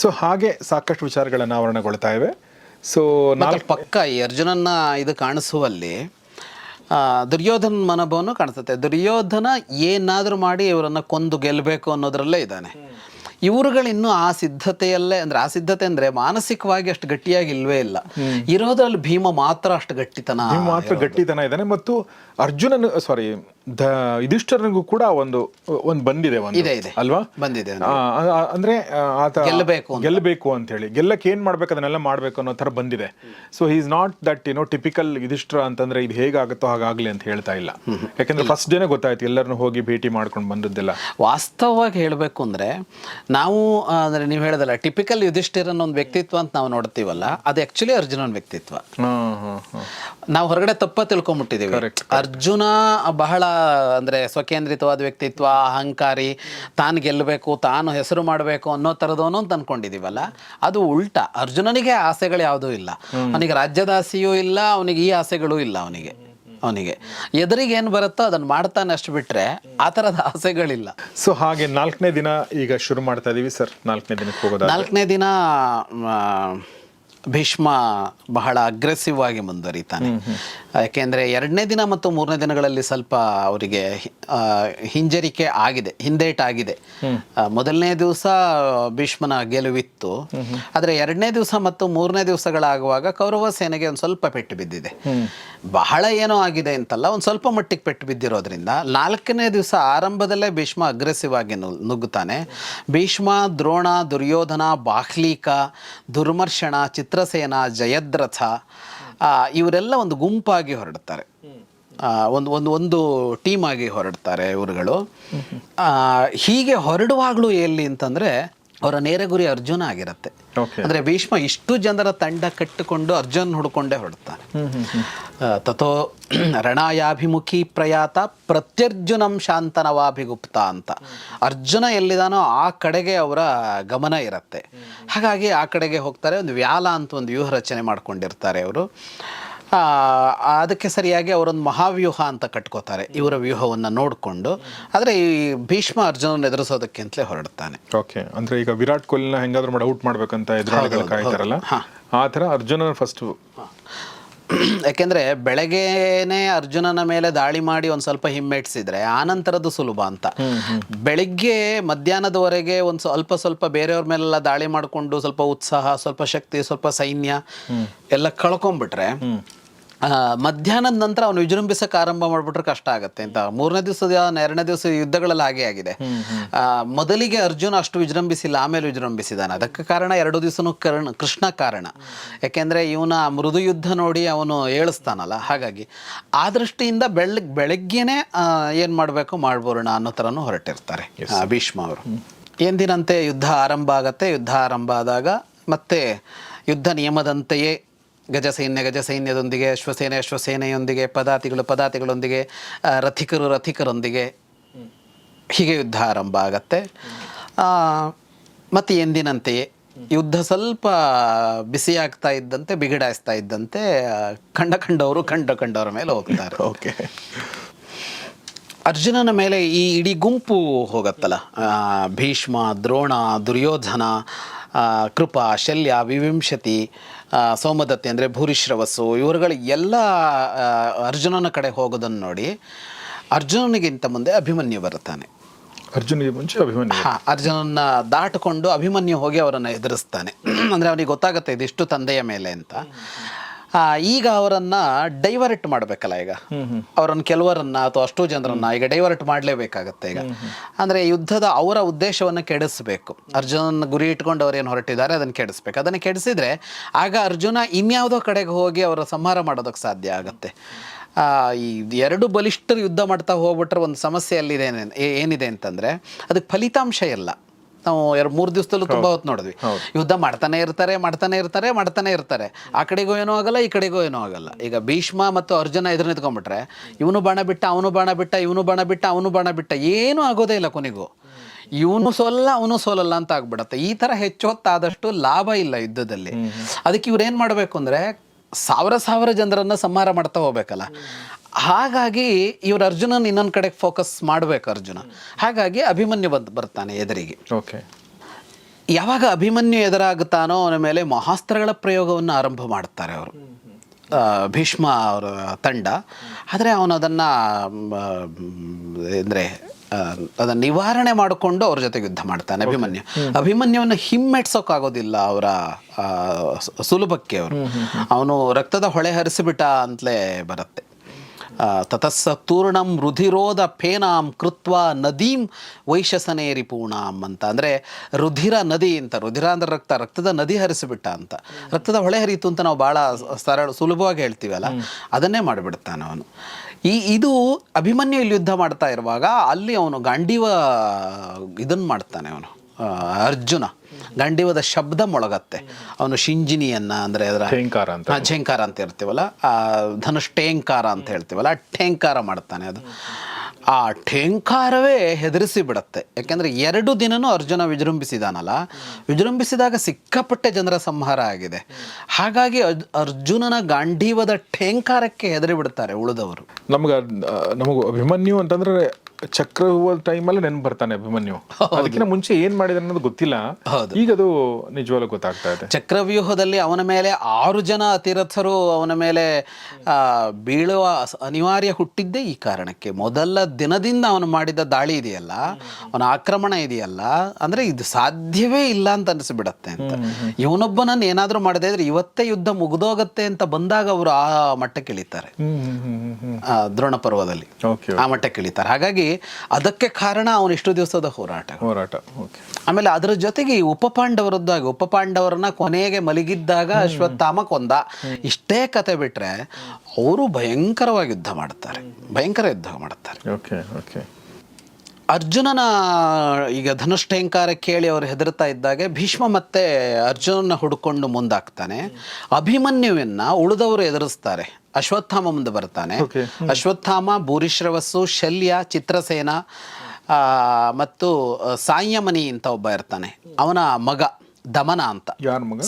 ಸೊ ಹಾಗೆ ಸಾಕಷ್ಟು ವಿಚಾರಗಳನ್ನು ಆವರಣಗೊಳ್ತಾ ಇವೆ. ಸೊ ನಾಲ್ಕು ಪಕ್ಕ ಈ ಅರ್ಜುನನ್ನ ಇದು ಕಾಣಿಸುವಲ್ಲಿ ದುರ್ಯೋಧನ ಮನೋಭಾವನು ಕಾಣಿಸುತ್ತೆ. ದುರ್ಯೋಧನ ಏನಾದರೂ ಮಾಡಿ ಇವರನ್ನು ಕೊಂದು ಗೆಲ್ಲಬೇಕು ಅನ್ನೋದರಲ್ಲೇ ಇದ್ದಾನೆ. ಇವ್ರುಗಳಿನ್ನೂ ಆ ಸಿದ್ಧತೆಯಲ್ಲೇ ಅಂದರೆ ಆ ಸಿದ್ಧತೆ ಅಂದರೆ ಮಾನಸಿಕವಾಗಿ ಅಷ್ಟು ಗಟ್ಟಿಯಾಗಿ ಇಲ್ವೇ ಇಲ್ಲ. ಇರೋದ್ರಲ್ಲಿ ಭೀಮ ಮಾತ್ರ ಅಷ್ಟು ಗಟ್ಟಿತನ ಮಾತ್ರ ಗಟ್ಟಿತನ ಇದ್ದಾನೆ. ಮತ್ತು ಅರ್ಜುನನು ಸಾರಿ ದ ಇದಿಷ್ಟರಿಗೂ ಕೂಡ ಒಂದು ಒಂದು ಬಂದಿದೆ ಒಂದು. ಇದೆ, ಇದೆ. ಅಲ್ವಾ? ಬಂದಿದೆ ಆ, ಆ- ಅಂದ್ರೆ ಆ, ಆತ ಗೆಲ್ಲಬೇಕು ಅಂತ. ಗೆಲ್ಲಬೇಕು ಅಂತ ಹೇಳಿ. ಗೆಲ್ಲಕ್ಕೆ ಏನ್ ಮಾಡ್ಬೇಕು? ಅದನ್ನೆಲ್ಲ ಮಾಡ್ಬೇಕು ಅನ್ನೋ ತರ ಬಂದಿದೆ. ಸೊ ಈಸ್ ನಾಟ್ ದಟ್ ಏನೋ ಟಿಪಿಕಲ್ ಇದಿಷ್ಟ್ರ ಅಂತಂದ್ರೆ ಇದು ಹೇಗಾಗುತ್ತೋ ಹಾಗಾಗ್ಲಿ ಅಂತ ಹೇಳ್ತಾ ಇಲ್ಲ. ಯಾಕಂದ್ರೆ ಫಸ್ಟ್ ಡೇನೆ ಗೊತ್ತಾಯ್ತು ಎಲ್ಲರನ್ನು ಹೋಗಿ ಭೇಟಿ ಮಾಡ್ಕೊಂಡು ಬಂದದ್ದೆಲ್ಲ. ವಾಸ್ತವವಾಗಿ ಹೇಳಬೇಕು ಅಂದ್ರೆ ನಾವು ಅಂದ್ರೆ ನೀವು ಹೇಳೋದಲ್ಲ ಟಿಪಿಕಲ್ ಯುಧಿಷ್ಠಿರನ ಒಂದು ವ್ಯಕ್ತಿತ್ವ ಅಂತ ನಾವು ನೋಡ್ತೀವಲ್ಲ ಅದು ಆಕ್ಚುಲಿ ಅರ್ಜುನನ ವ್ಯಕ್ತಿತ್ವ. ಹ್ಮ್ ಹ್ಮ್ ಹ್ಮ್ ನಾವು ಹೊರಗಡೆ ತಪ್ಪ ತಿಳ್ಕೊಂಬಿಟ್ಟಿದ್ದೀವಿ. ಅರ್ಜುನ ಬಹಳ ಅಂದ್ರೆ ಸ್ವಕೇಂದ್ರಿತವಾದ ವ್ಯಕ್ತಿತ್ವ ಅಹಂಕಾರಿ ತಾನು ಗೆಲ್ಲಬೇಕು ತಾನು ಹೆಸರು ಮಾಡಬೇಕು ಅನ್ನೋ ಥರದವನು ಅಂತ ಅಂದ್ಕೊಂಡಿದ್ದೀವಲ್ಲ ಅದು ಉಲ್ಟ. ಅರ್ಜುನನಿಗೆ ಆಸೆಗಳು ಯಾವುದೂ ಇಲ್ಲ. ಅವನಿಗೆ ರಾಜ್ಯದಾಸಿಯೂ ಇಲ್ಲ ಅವನಿಗೆ ಈ ಆಸೆಗಳೂ ಇಲ್ಲ ಅವನಿಗೆ. ಅವನಿಗೆ. ಎದುರಿಗೆ ಏನು ಬರುತ್ತೋ ಅದನ್ನು ಮಾಡ್ತಾನೆ ಅಷ್ಟು ಬಿಟ್ರೆ ಆ ಥರದ ಆಸೆಗಳಿಲ್ಲ. ಸೊ ಹಾಗೆ ನಾಲ್ಕನೇ ದಿನ ಈಗ ಶುರು ಮಾಡ್ತಾ ಇದೀವಿ ಸರ್. ನಾಲ್ಕನೇ ದಿನಕ್ಕೆ ಹೋಗೋದು ನಾಲ್ಕನೇ ದಿನ ಆ, ಭೀಷ್ಮ ಬಹಳ ಅಗ್ರೆಸಿವ್ ಆಗಿ ಮುಂದುವರಿತಾನೆ. ಯಾಕೆಂದ್ರೆ ಎರಡನೇ ದಿನ ಮತ್ತು ಮೂರನೇ ದಿನಗಳಲ್ಲಿ ಸ್ವಲ್ಪ ಅವರಿಗೆ ಹಿಂಜರಿಕೆ ಆಗಿದೆ ಹಿಂದೇಟಾಗಿದೆ ಆಗಿದೆ. ಮೊದಲನೇ ದಿವಸ ಭೀಷ್ಮನ ಗೆಲುವಿತ್ತು. ಆದರೆ ಎರಡನೇ ದಿವಸ ಮತ್ತು ಮೂರನೇ ದಿವಸಗಳಾಗುವಾಗ ಕೌರವ ಸೇನೆಗೆ ಒಂದು ಸ್ವಲ್ಪ ಪೆಟ್ಟು ಬಿದ್ದಿದೆ. ಬಹಳ ಏನೋ ಆಗಿದೆ ಅಂತಲ್ಲ ಒಂದು ಸ್ವಲ್ಪ ಮಟ್ಟಿಗೆ ಪೆಟ್ಟು ಬಿದ್ದಿರೋದ್ರಿಂದ ನಾಲ್ಕನೇ ದಿವಸ ಆರಂಭದಲ್ಲೇ ಭೀಷ್ಮ ಅಗ್ರೆಸಿವ್ ಆಗಿ ನುಗ್ಗುತ್ತಾನೆ. ಭೀಷ್ಮ ದ್ರೋಣ ದುರ್ಯೋಧನ ಬಾಹ್ಲೀಕ ದುರ್ಮರ್ಷಣ ಚಿತ್ರಸೇನ, ಜಯದ್ರಥ ಇವರೆಲ್ಲ ಒಂದು ಗುಂಪಾಗಿ ಹೊರಡ್ತಾರೆ. ಒಂದು ಒಂದು ಒಂದು ಟೀಮ್ ಆಗಿ ಹೊರಡ್ತಾರೆ ಇವರುಗಳು. ಹೀಗೆ ಹೊರಡುವಾಗಲೂ ಎಲ್ಲಿ ಅಂತಂದ್ರೆ ಅವರ ನೇರ ಗುರಿ ಅರ್ಜುನ ಆಗಿರುತ್ತೆ. ಅಂದ್ರೆ ಭೀಷ್ಮ ಇಷ್ಟು ಜನರ ತಂಡ ಕಟ್ಟಿಕೊಂಡು ಅರ್ಜುನ್ ಹುಡ್ಕೊಂಡೇ ಹೊರಡ್ತಾನೆ. ತಥೋ ರಣಾಯಾಭಿಮುಖಿ ಪ್ರಯಾತ ಪ್ರತ್ಯರ್ಜುನಂ ಶಾಂತನವಾಭಿಗುಪ್ತ ಅಂತ. ಅರ್ಜುನ ಎಲ್ಲಿದಾನೋ ಆ ಕಡೆಗೆ ಅವರ ಗಮನ ಇರುತ್ತೆ. ಹಾಗಾಗಿ ಆ ಕಡೆಗೆ ಹೋಗ್ತಾರೆ. ಒಂದು ವ್ಯಾಲ ಅಂತ ಒಂದು ವ್ಯೂಹ ರಚನೆ ಮಾಡ್ಕೊಂಡಿರ್ತಾರೆ ಅವರು. ಅದಕ್ಕೆ ಸರಿಯಾಗಿ ಅವರೊಂದು ಮಹಾವ್ಯೂಹ ಅಂತ ಕಟ್ಕೋತಾರೆ. ಇವರ ವ್ಯೂಹವನ್ನು ನೋಡಿಕೊಂಡು. ಆದರೆ ಈ ಭೀಷ್ಮ ಅರ್ಜುನನ ಎದುರಿಸೋದಕ್ಕೆ ಅಂತಲೇ ಹೊರಡ್ತಾನೆ. ಓಕೆ. ಅಂದರೆ ಈಗ ವಿರಾಟ್ ಕೊಹ್ಲಿನ ಹೆಂಗಾದ್ರೂ ಮಾಡಿ ಔಟ್ ಮಾಡ್ಬೇಕಂತ ಎದುರಾಳಿಗಳು ಕಾಯ್ತಾರಲ್ಲ? ಆ ಥರ ಅರ್ಜುನ ಫಸ್ಟ್ ಯಾಕೆಂದ್ರೆ ಬೆಳಗ್ಗೆನೆ ಅರ್ಜುನನ ಮೇಲೆ ದಾಳಿ ಮಾಡಿ ಒಂದು ಸ್ವಲ್ಪ ಹಿಮ್ಮೆಟ್ಸಿದ್ರೆ ಆನಂತರದ್ದು ಸುಲಭ ಅಂತ. ಬೆಳಿಗ್ಗೆ ಮಧ್ಯಾಹ್ನದವರೆಗೆ ಒಂದು ಸ್ವಲ್ಪ ಸ್ವಲ್ಪ ಬೇರೆಯವ್ರ ಮೇಲೆಲ್ಲ ದಾಳಿ ಮಾಡಿಕೊಂಡು ಸ್ವಲ್ಪ ಉತ್ಸಾಹ ಸ್ವಲ್ಪ ಶಕ್ತಿ ಸ್ವಲ್ಪ ಸೈನ್ಯ ಎಲ್ಲ ಕಳ್ಕೊಂಡ್ಬಿಟ್ರೆ ಮಧ್ಯಾಹ್ನದ ನಂತರ ಅವನು ವಿಜೃಂಭಿಸಕ್ಕೆ ಆರಂಭ ಮಾಡಿಬಿಟ್ರೆ ಕಷ್ಟ ಆಗುತ್ತೆ ಅಂತ. ಮೂರನೇ ದಿವಸದ ಎರಡನೇ ದಿವಸ ಯುದ್ಧಗಳಲ್ಲಿ ಹಾಗೆ ಆಗಿದೆ. ಮೊದಲಿಗೆ ಅರ್ಜುನ ಅಷ್ಟು ವಿಜೃಂಭಿಸಿಲ್ಲ ಆಮೇಲೆ ವಿಜೃಂಭಿಸಿದಾನೆ. ಅದಕ್ಕೆ ಕಾರಣ ಎರಡು ದಿವಸನೂ ಕರ್ಣ ಕೃಷ್ಣ ಕಾರಣ. ಯಾಕೆಂದ್ರೆ ಇವನ ಮೃದು ಯುದ್ಧ ನೋಡಿ ಅವನು ಏಳಿಸ್ತಾನಲ್ಲ ಹಾಗಾಗಿ. ಆ ದೃಷ್ಟಿಯಿಂದ ಬೆಳ್ ಬೆಳಗ್ಗೆನೇ ಏನು ಮಾಡಬೇಕು? ಮಾಡ್ಬೋಣ ಅನ್ನೋ ಥರನೂ ಹೊರಟಿರ್ತಾರೆ ಭೀಷ್ಮ ಅವರು. ಎಂದಿನಂತೆ ಯುದ್ಧ ಆರಂಭ ಆಗತ್ತೆ. ಯುದ್ಧ ಆರಂಭ ಆದಾಗ ಮತ್ತೆ ಯುದ್ಧ ನಿಯಮದಂತೆಯೇ ಗಜ ಗಜಸೈನ್ಯದೊಂದಿಗೆ ಗಜ ಸೈನ್ಯದೊಂದಿಗೆ ಅಶ್ವಸೇನೆ ಅಶ್ವಸೇನೆಯೊಂದಿಗೆ ಪದಾತಿಗಳು ಪದಾತಿಗಳೊಂದಿಗೆ ರಥಿಕರು ರಥಿಕರೊಂದಿಗೆ ಹೀಗೆ ಯುದ್ಧ ಆರಂಭ ಆಗತ್ತೆ. ಮತ್ತು ಎಂದಿನಂತೆಯೇ ಯುದ್ಧ ಸ್ವಲ್ಪ ಬಿಸಿಯಾಗ್ತಾ ಇದ್ದಂತೆ ಬಿಗಡಾಯಿಸ್ತಾ ಇದ್ದಂತೆ ಕಂಡ ಕಂಡವರು ಕಂಡ ಕಂಡವರ ಮೇಲೆ ಹೋಗ್ತಾರೆ. ಓಕೆ. ಅರ್ಜುನನ ಮೇಲೆ ಈ ಇಡೀ ಗುಂಪು ಹೋಗತ್ತಲ್ಲ? ಭೀಷ್ಮ ದ್ರೋಣ ದುರ್ಯೋಧನ ಕೃಪಾ ಶಲ್ಯ ವಿವಿಂಶತಿ ಸೋಮದತ್ತಿ ಅಂದರೆ ಭೂರಿಶ್ರವಸ್ಸು ಇವರುಗಳು ಎಲ್ಲ ಅರ್ಜುನನ ಕಡೆ ಹೋಗೋದನ್ನು ನೋಡಿ ಅರ್ಜುನನಿಗಿಂತ ಮುಂದೆ ಅಭಿಮನ್ಯು ಬರುತ್ತಾನೆ. ಅರ್ಜುನಿಗೆ ಮುಂಚೆ ಅಭಿಮನ್ಯು. ಹಾಂ ಅರ್ಜುನನ್ನ ದಾಟಿಕೊಂಡು ಅಭಿಮನ್ಯು ಹೋಗಿ ಅವರನ್ನು ಎದುರಿಸ್ತಾನೆ. ಅಂದರೆ ಅವನಿಗೆ ಗೊತ್ತಾಗುತ್ತೆ ಇದಿಷ್ಟು ತಂದೆಯ ಮೇಲೆ ಅಂತ. ಈಗ ಅವರನ್ನ ಡೈವರ್ಟ್ ಮಾಡಬೇಕಲ್ಲ ಈಗ. ಅವರನ್ನು ಕೆಲವರನ್ನ ಅಥವಾ ಅಷ್ಟು ಜನರನ್ನ ಈಗ ಡೈವರ್ಟ್ ಮಾಡಲೇಬೇಕಾಗತ್ತೆ ಈಗ. ಅಂದ್ರೆ ಯುದ್ಧದ ಅವರ ಉದ್ದೇಶವನ್ನು ಕೆಡಿಸಬೇಕು. ಅರ್ಜುನನ ಗುರಿ ಇಟ್ಕೊಂಡು ಅವ್ರು ಏನು ಹೊರಟಿದ್ದಾರೆ ಅದನ್ನು ಕೆಡಿಸ್ಬೇಕು. ಅದನ್ನು ಕೆಡಿಸಿದ್ರೆ ಆಗ ಅರ್ಜುನ ಇನ್ಯಾವುದೋ ಕಡೆಗೆ ಹೋಗಿ ಅವರ ಸಂಹಾರ ಮಾಡೋದಕ್ಕೆ ಸಾಧ್ಯ ಆಗುತ್ತೆ. ಆ, ಈ ಎರಡು ಬಲಿಷ್ಠರು ಯುದ್ಧ ಮಾಡ್ತಾ ಹೋಗ್ಬಿಟ್ರೆ ಒಂದು ಸಮಸ್ಯೆ ಅಲ್ಲಿದೆ ಏನ್- ಏನಿದೆ ಅಂತಂದ್ರೆ ಅದಕ್ಕೆ ಫಲಿತಾಂಶ ಇಲ್ಲ ನಾವು ಎರಡು ಮೂರು ದಿವಸದಲ್ಲೂ ತುಂಬಾ ಹೊತ್ತು ನೋಡಿದ್ವಿ. ಯುದ್ಧ ಮಾಡ್ತಾನೆ ಇರ್ತಾರೆ ಮಾಡ್ತಾನೆ ಇರ್ತಾರೆ ಮಾಡ್ತಾನೆ ಇರ್ತಾರೆ. ಆ ಕಡೆಗೂ ಏನೂ ಆಗಲ್ಲ ಈ ಕಡೆಗೂ ಏನೂ ಆಗಲ್ಲ. ಈಗ ಭೀಷ್ಮ ಮತ್ತು ಅರ್ಜುನ ಎದುರು ನಿಂತ್ಕೊಂಡ್ಬಿಟ್ರೆ ಇವನು ಬಾಣ ಬಿಟ್ಟ ಅವನು ಬಾಣ ಬಿಟ್ಟ ಇವನು ಬಾಣ ಬಿಟ್ಟ ಅವನು ಬಾಣ ಬಿಟ್ಟ ಏನೂ ಆಗೋದೇ ಇಲ್ಲ ಕೊನೆಗೂ. ಇವನು ಸೋಲಲ್ಲ ಅವನು ಸೋಲಲ್ಲ ಅಂತ ಆಗ್ಬಿಡತ್ತೆ. ಈ ತರ ಹೆಚ್ಚು ಹೊತ್ತಾದಷ್ಟು ಲಾಭ ಇಲ್ಲ ಯುದ್ಧದಲ್ಲಿ. ಅದಕ್ಕೆ ಇವ್ರೇನ್ ಮಾಡ್ಬೇಕು ಮಾಡಬೇಕು ಅಂದರೆ ಸಾವಿರ ಸಾವಿರ ಜನರನ್ನ ಸಂಹಾರ ಮಾಡ್ತಾ ಹೋಗ್ಬೇಕಲ್ಲ. ಹಾಗಾಗಿ ಇವ್ರು ಅರ್ಜುನನ್ ಇನ್ನೊಂದು ಕಡೆಗೆ ಫೋಕಸ್ ಮಾಡಬೇಕು ಅರ್ಜುನ. ಹಾಗಾಗಿ ಅಭಿಮನ್ಯು ಬಂದು ಬರ್ತಾನೆ ಎದುರಿಗೆ. ಓಕೆ ಯಾವಾಗ ಅಭಿಮನ್ಯು ಎದುರಾಗುತ್ತಾನೋ ಅವನ ಮೇಲೆ ಮಹಾಸ್ತ್ರಗಳ ಪ್ರಯೋಗವನ್ನು ಆರಂಭ ಮಾಡ್ತಾರೆ ಅವರು. ಭೀಷ್ಮ ಅವರ ತಂಡ. ಆದರೆ ಅವನು ಅದನ್ನು ಅಂದರೆ ಅದನ್ನು ನಿವಾರಣೆ ಮಾಡಿಕೊಂಡು ಅವ್ರ ಜೊತೆಗೆ ಯುದ್ಧ ಮಾಡ್ತಾನೆ ಅಭಿಮನ್ಯು. ಅಭಿಮನ್ಯುವನ್ನು ಹಿಮ್ಮೆಟ್ಸೋಕ್ಕಾಗೋದಿಲ್ಲ ಅವರ ಸುಲಭಕ್ಕೆ ಅವರು. ಅವನು ರಕ್ತದ ಹೊಳೆ ಹರಿಸಿಬಿಟ್ಟ ಅಂತಲೇ ಬರುತ್ತೆ. ತತಸ್ಸ ತೂರ್ಣಂ ರುಧಿರೋದ ಫೇನಾಂ ಕೃತ್ವ ನದೀಂ ವೈಶಸನೇ ರಿಪೂಣಾಂ ಅಂತ. ಅಂದರೆ ರುಧಿರ ನದಿ ಅಂತ. ರುಧಿರ ಅಂದ್ರೆ ರಕ್ತ. ರಕ್ತದ ನದಿ ಹರಿಸಿಬಿಟ್ಟ ಅಂತ. ರಕ್ತದ ಹೊಳೆ ಹರಿಯಿತು ಅಂತ ನಾವು ಭಾಳ ಸರಳ ಸುಲಭವಾಗಿ ಹೇಳ್ತೀವಲ್ಲ? ಅದನ್ನೇ ಮಾಡಿಬಿಡ್ತಾನೆ ಅವನು. ಈ ಇದು ಅಭಿಮನ್ಯು ಇಲ್ಲಿ ಯುದ್ಧ ಮಾಡ್ತಾ ಇರುವಾಗ ಅಲ್ಲಿ ಅವನು ಗಾಂಡೀವ ಇದನ್ನು ಮಾಡ್ತಾನೆ ಅವನು. ಅರ್ಜುನ. ಗಾಂಡೀವದ ಶಬ್ದ ಮೊಳಗತ್ತೆ ಅವನು ಶಿಂಜಿನಿಯನ್ನ ಅಂದರೆ ಅದರ ಝೇಂಕಾರ ಅಂತ ಇರ್ತೀವಲ್ಲ ಆ ಧನುಷ್ ಟೇಂಕಾರ ಅಂತ ಹೇಳ್ತೀವಲ್ಲ ಠೇಂಕಾರ ಮಾಡ್ತಾನೆ ಅದು. ಆ ಠೇಂಕಾರವೇ ಹೆದರಿಸಿ ಬಿಡುತ್ತೆ ಯಾಕೆಂದರೆ ಎರಡು ದಿನನೂ ಅರ್ಜುನ ವಿಜೃಂಭಿಸಿದಾನಲ್ಲ. ವಿಜೃಂಭಿಸಿದಾಗ ಸಿಕ್ಕಾಪಟ್ಟೆ ಜನರ ಸಂಹಾರ ಆಗಿದೆ. ಹಾಗಾಗಿ ಅರ್ಜುನನ ಗಾಂಡೀವದ ಠೇಂಕಾರಕ್ಕೆ ಹೆದರಿ ಬಿಡ್ತಾರೆ ಉಳಿದವರು. ನಮ್ಗೆ ನಮಗೂ ಅಭಿಮನ್ಯು ಅಂತಂದ್ರೆ ಚಕ್ರ ಟೈಮಲ್ಲಿ ನೆನ್ಪು ಬರ್ತಾನೆ ಅಭಿಮನ್ಯು. ಅದಕ್ಕಿಂತ ಮುಂಚೆ ಏನ್ ಮಾಡಿದ ಅನ್ನೋದು ಗೊತ್ತಿಲ್ಲ. ಈಗ ಅದು ನಿಜವಾಗ್ಲೂ ಗೊತ್ತಾಗ್ತಾ ಇದೆ. ಚಕ್ರವ್ಯೂಹದಲ್ಲಿ ಅವನ ಮೇಲೆ ಆರು ಜನ ಅತಿರಥರು ಅವನ ಮೇಲೆ ಬೀಳುವ ಅನಿವಾರ್ಯ ಹುಟ್ಟಿದ್ದೇ ಈ ಕಾರಣಕ್ಕೆ. ಮೊದಲ ದಿನದಿಂದ ಅವನು ಮಾಡಿದ ದಾಳಿ ಇದೆಯಲ್ಲ ಅವನ ಆಕ್ರಮಣ ಇದೆಯಲ್ಲ ಅಂದ್ರೆ ಇದು ಸಾಧ್ಯವೇ ಇಲ್ಲ ಅಂತ ಅನಿಸ್ಬಿಡತ್ತೆ ಅಂತ. ಇವನೊಬ್ಬನನ್ನು ಏನಾದರೂ ಮಾಡದೇ ಇದ್ರೆ ಇವತ್ತೇ ಯುದ್ಧ ಮುಗಿದೋಗತ್ತೆ ಅಂತ ಬಂದಾಗ ಅವರು ಆ ಮಟ್ಟಕ್ಕೆ ಇಳಿತಾರೆ. ದ್ರೋಣ ಪರ್ವದಲ್ಲಿ ಆ ಮಟ್ಟಕ್ಕೆ ಇಳಿತಾರೆ. ಹಾಗಾಗಿ ಅದಕ್ಕೆ ಕಾರಣ ಅವನು ಇಷ್ಟು ದಿವಸದ ಹೋರಾಟ. ಹೋರಾಟ ಆಮೇಲೆ ಅದರ ಜೊತೆಗೆ ಉಪಪಾಂಡವರದ್ದಾಗಿ ಉಪಪಾಂಡವರನ್ನ ಕೊನೆಗೆ ಮಲಗಿದ್ದಾಗ ಅಶ್ವತ್ಥಾಮ ಕೊಂದ. ಇಷ್ಟೇ ಕತೆ ಬಿಟ್ರೆ ಅವರು ಭಯಂಕರವಾಗಿ ಯುದ್ಧ ಮಾಡ್ತಾರೆ ಭಯಂಕರ ಯುದ್ಧ ಮಾಡ್ತಾರೆ ಓಕೆ ಓಕೆ ಅರ್ಜುನನ ಈಗ ಧನುಷ್ಠಯಂಕಾರ ಕೇಳಿ ಅವರು ಹೆದರ್ತಾ ಇದ್ದಾಗೆ ಭೀಷ್ಮ ಮತ್ತೆ ಅರ್ಜುನನ ಹುಡುಕೊಂಡು ಮುಂದಾಗ್ತಾನೆ. ಅಭಿಮನ್ಯುವನ್ನ ಉಳಿದವರು ಎದುರಿಸ್ತಾರೆ. ಅಶ್ವತ್ಥಾಮ ಮುಂದೆ ಬರ್ತಾನೆ. ಅಶ್ವತ್ಥಾಮ ಭೂರಿಶ್ರವಸ್ಸು ಶಲ್ಯ ಚಿತ್ರಸೇನ ಮತ್ತು ಸಾಯಮನಿ ಅಂತ ಒಬ್ಬ ಇರ್ತಾನೆ. ಅವನ ಮಗ. ದಮನ ಅಂತ.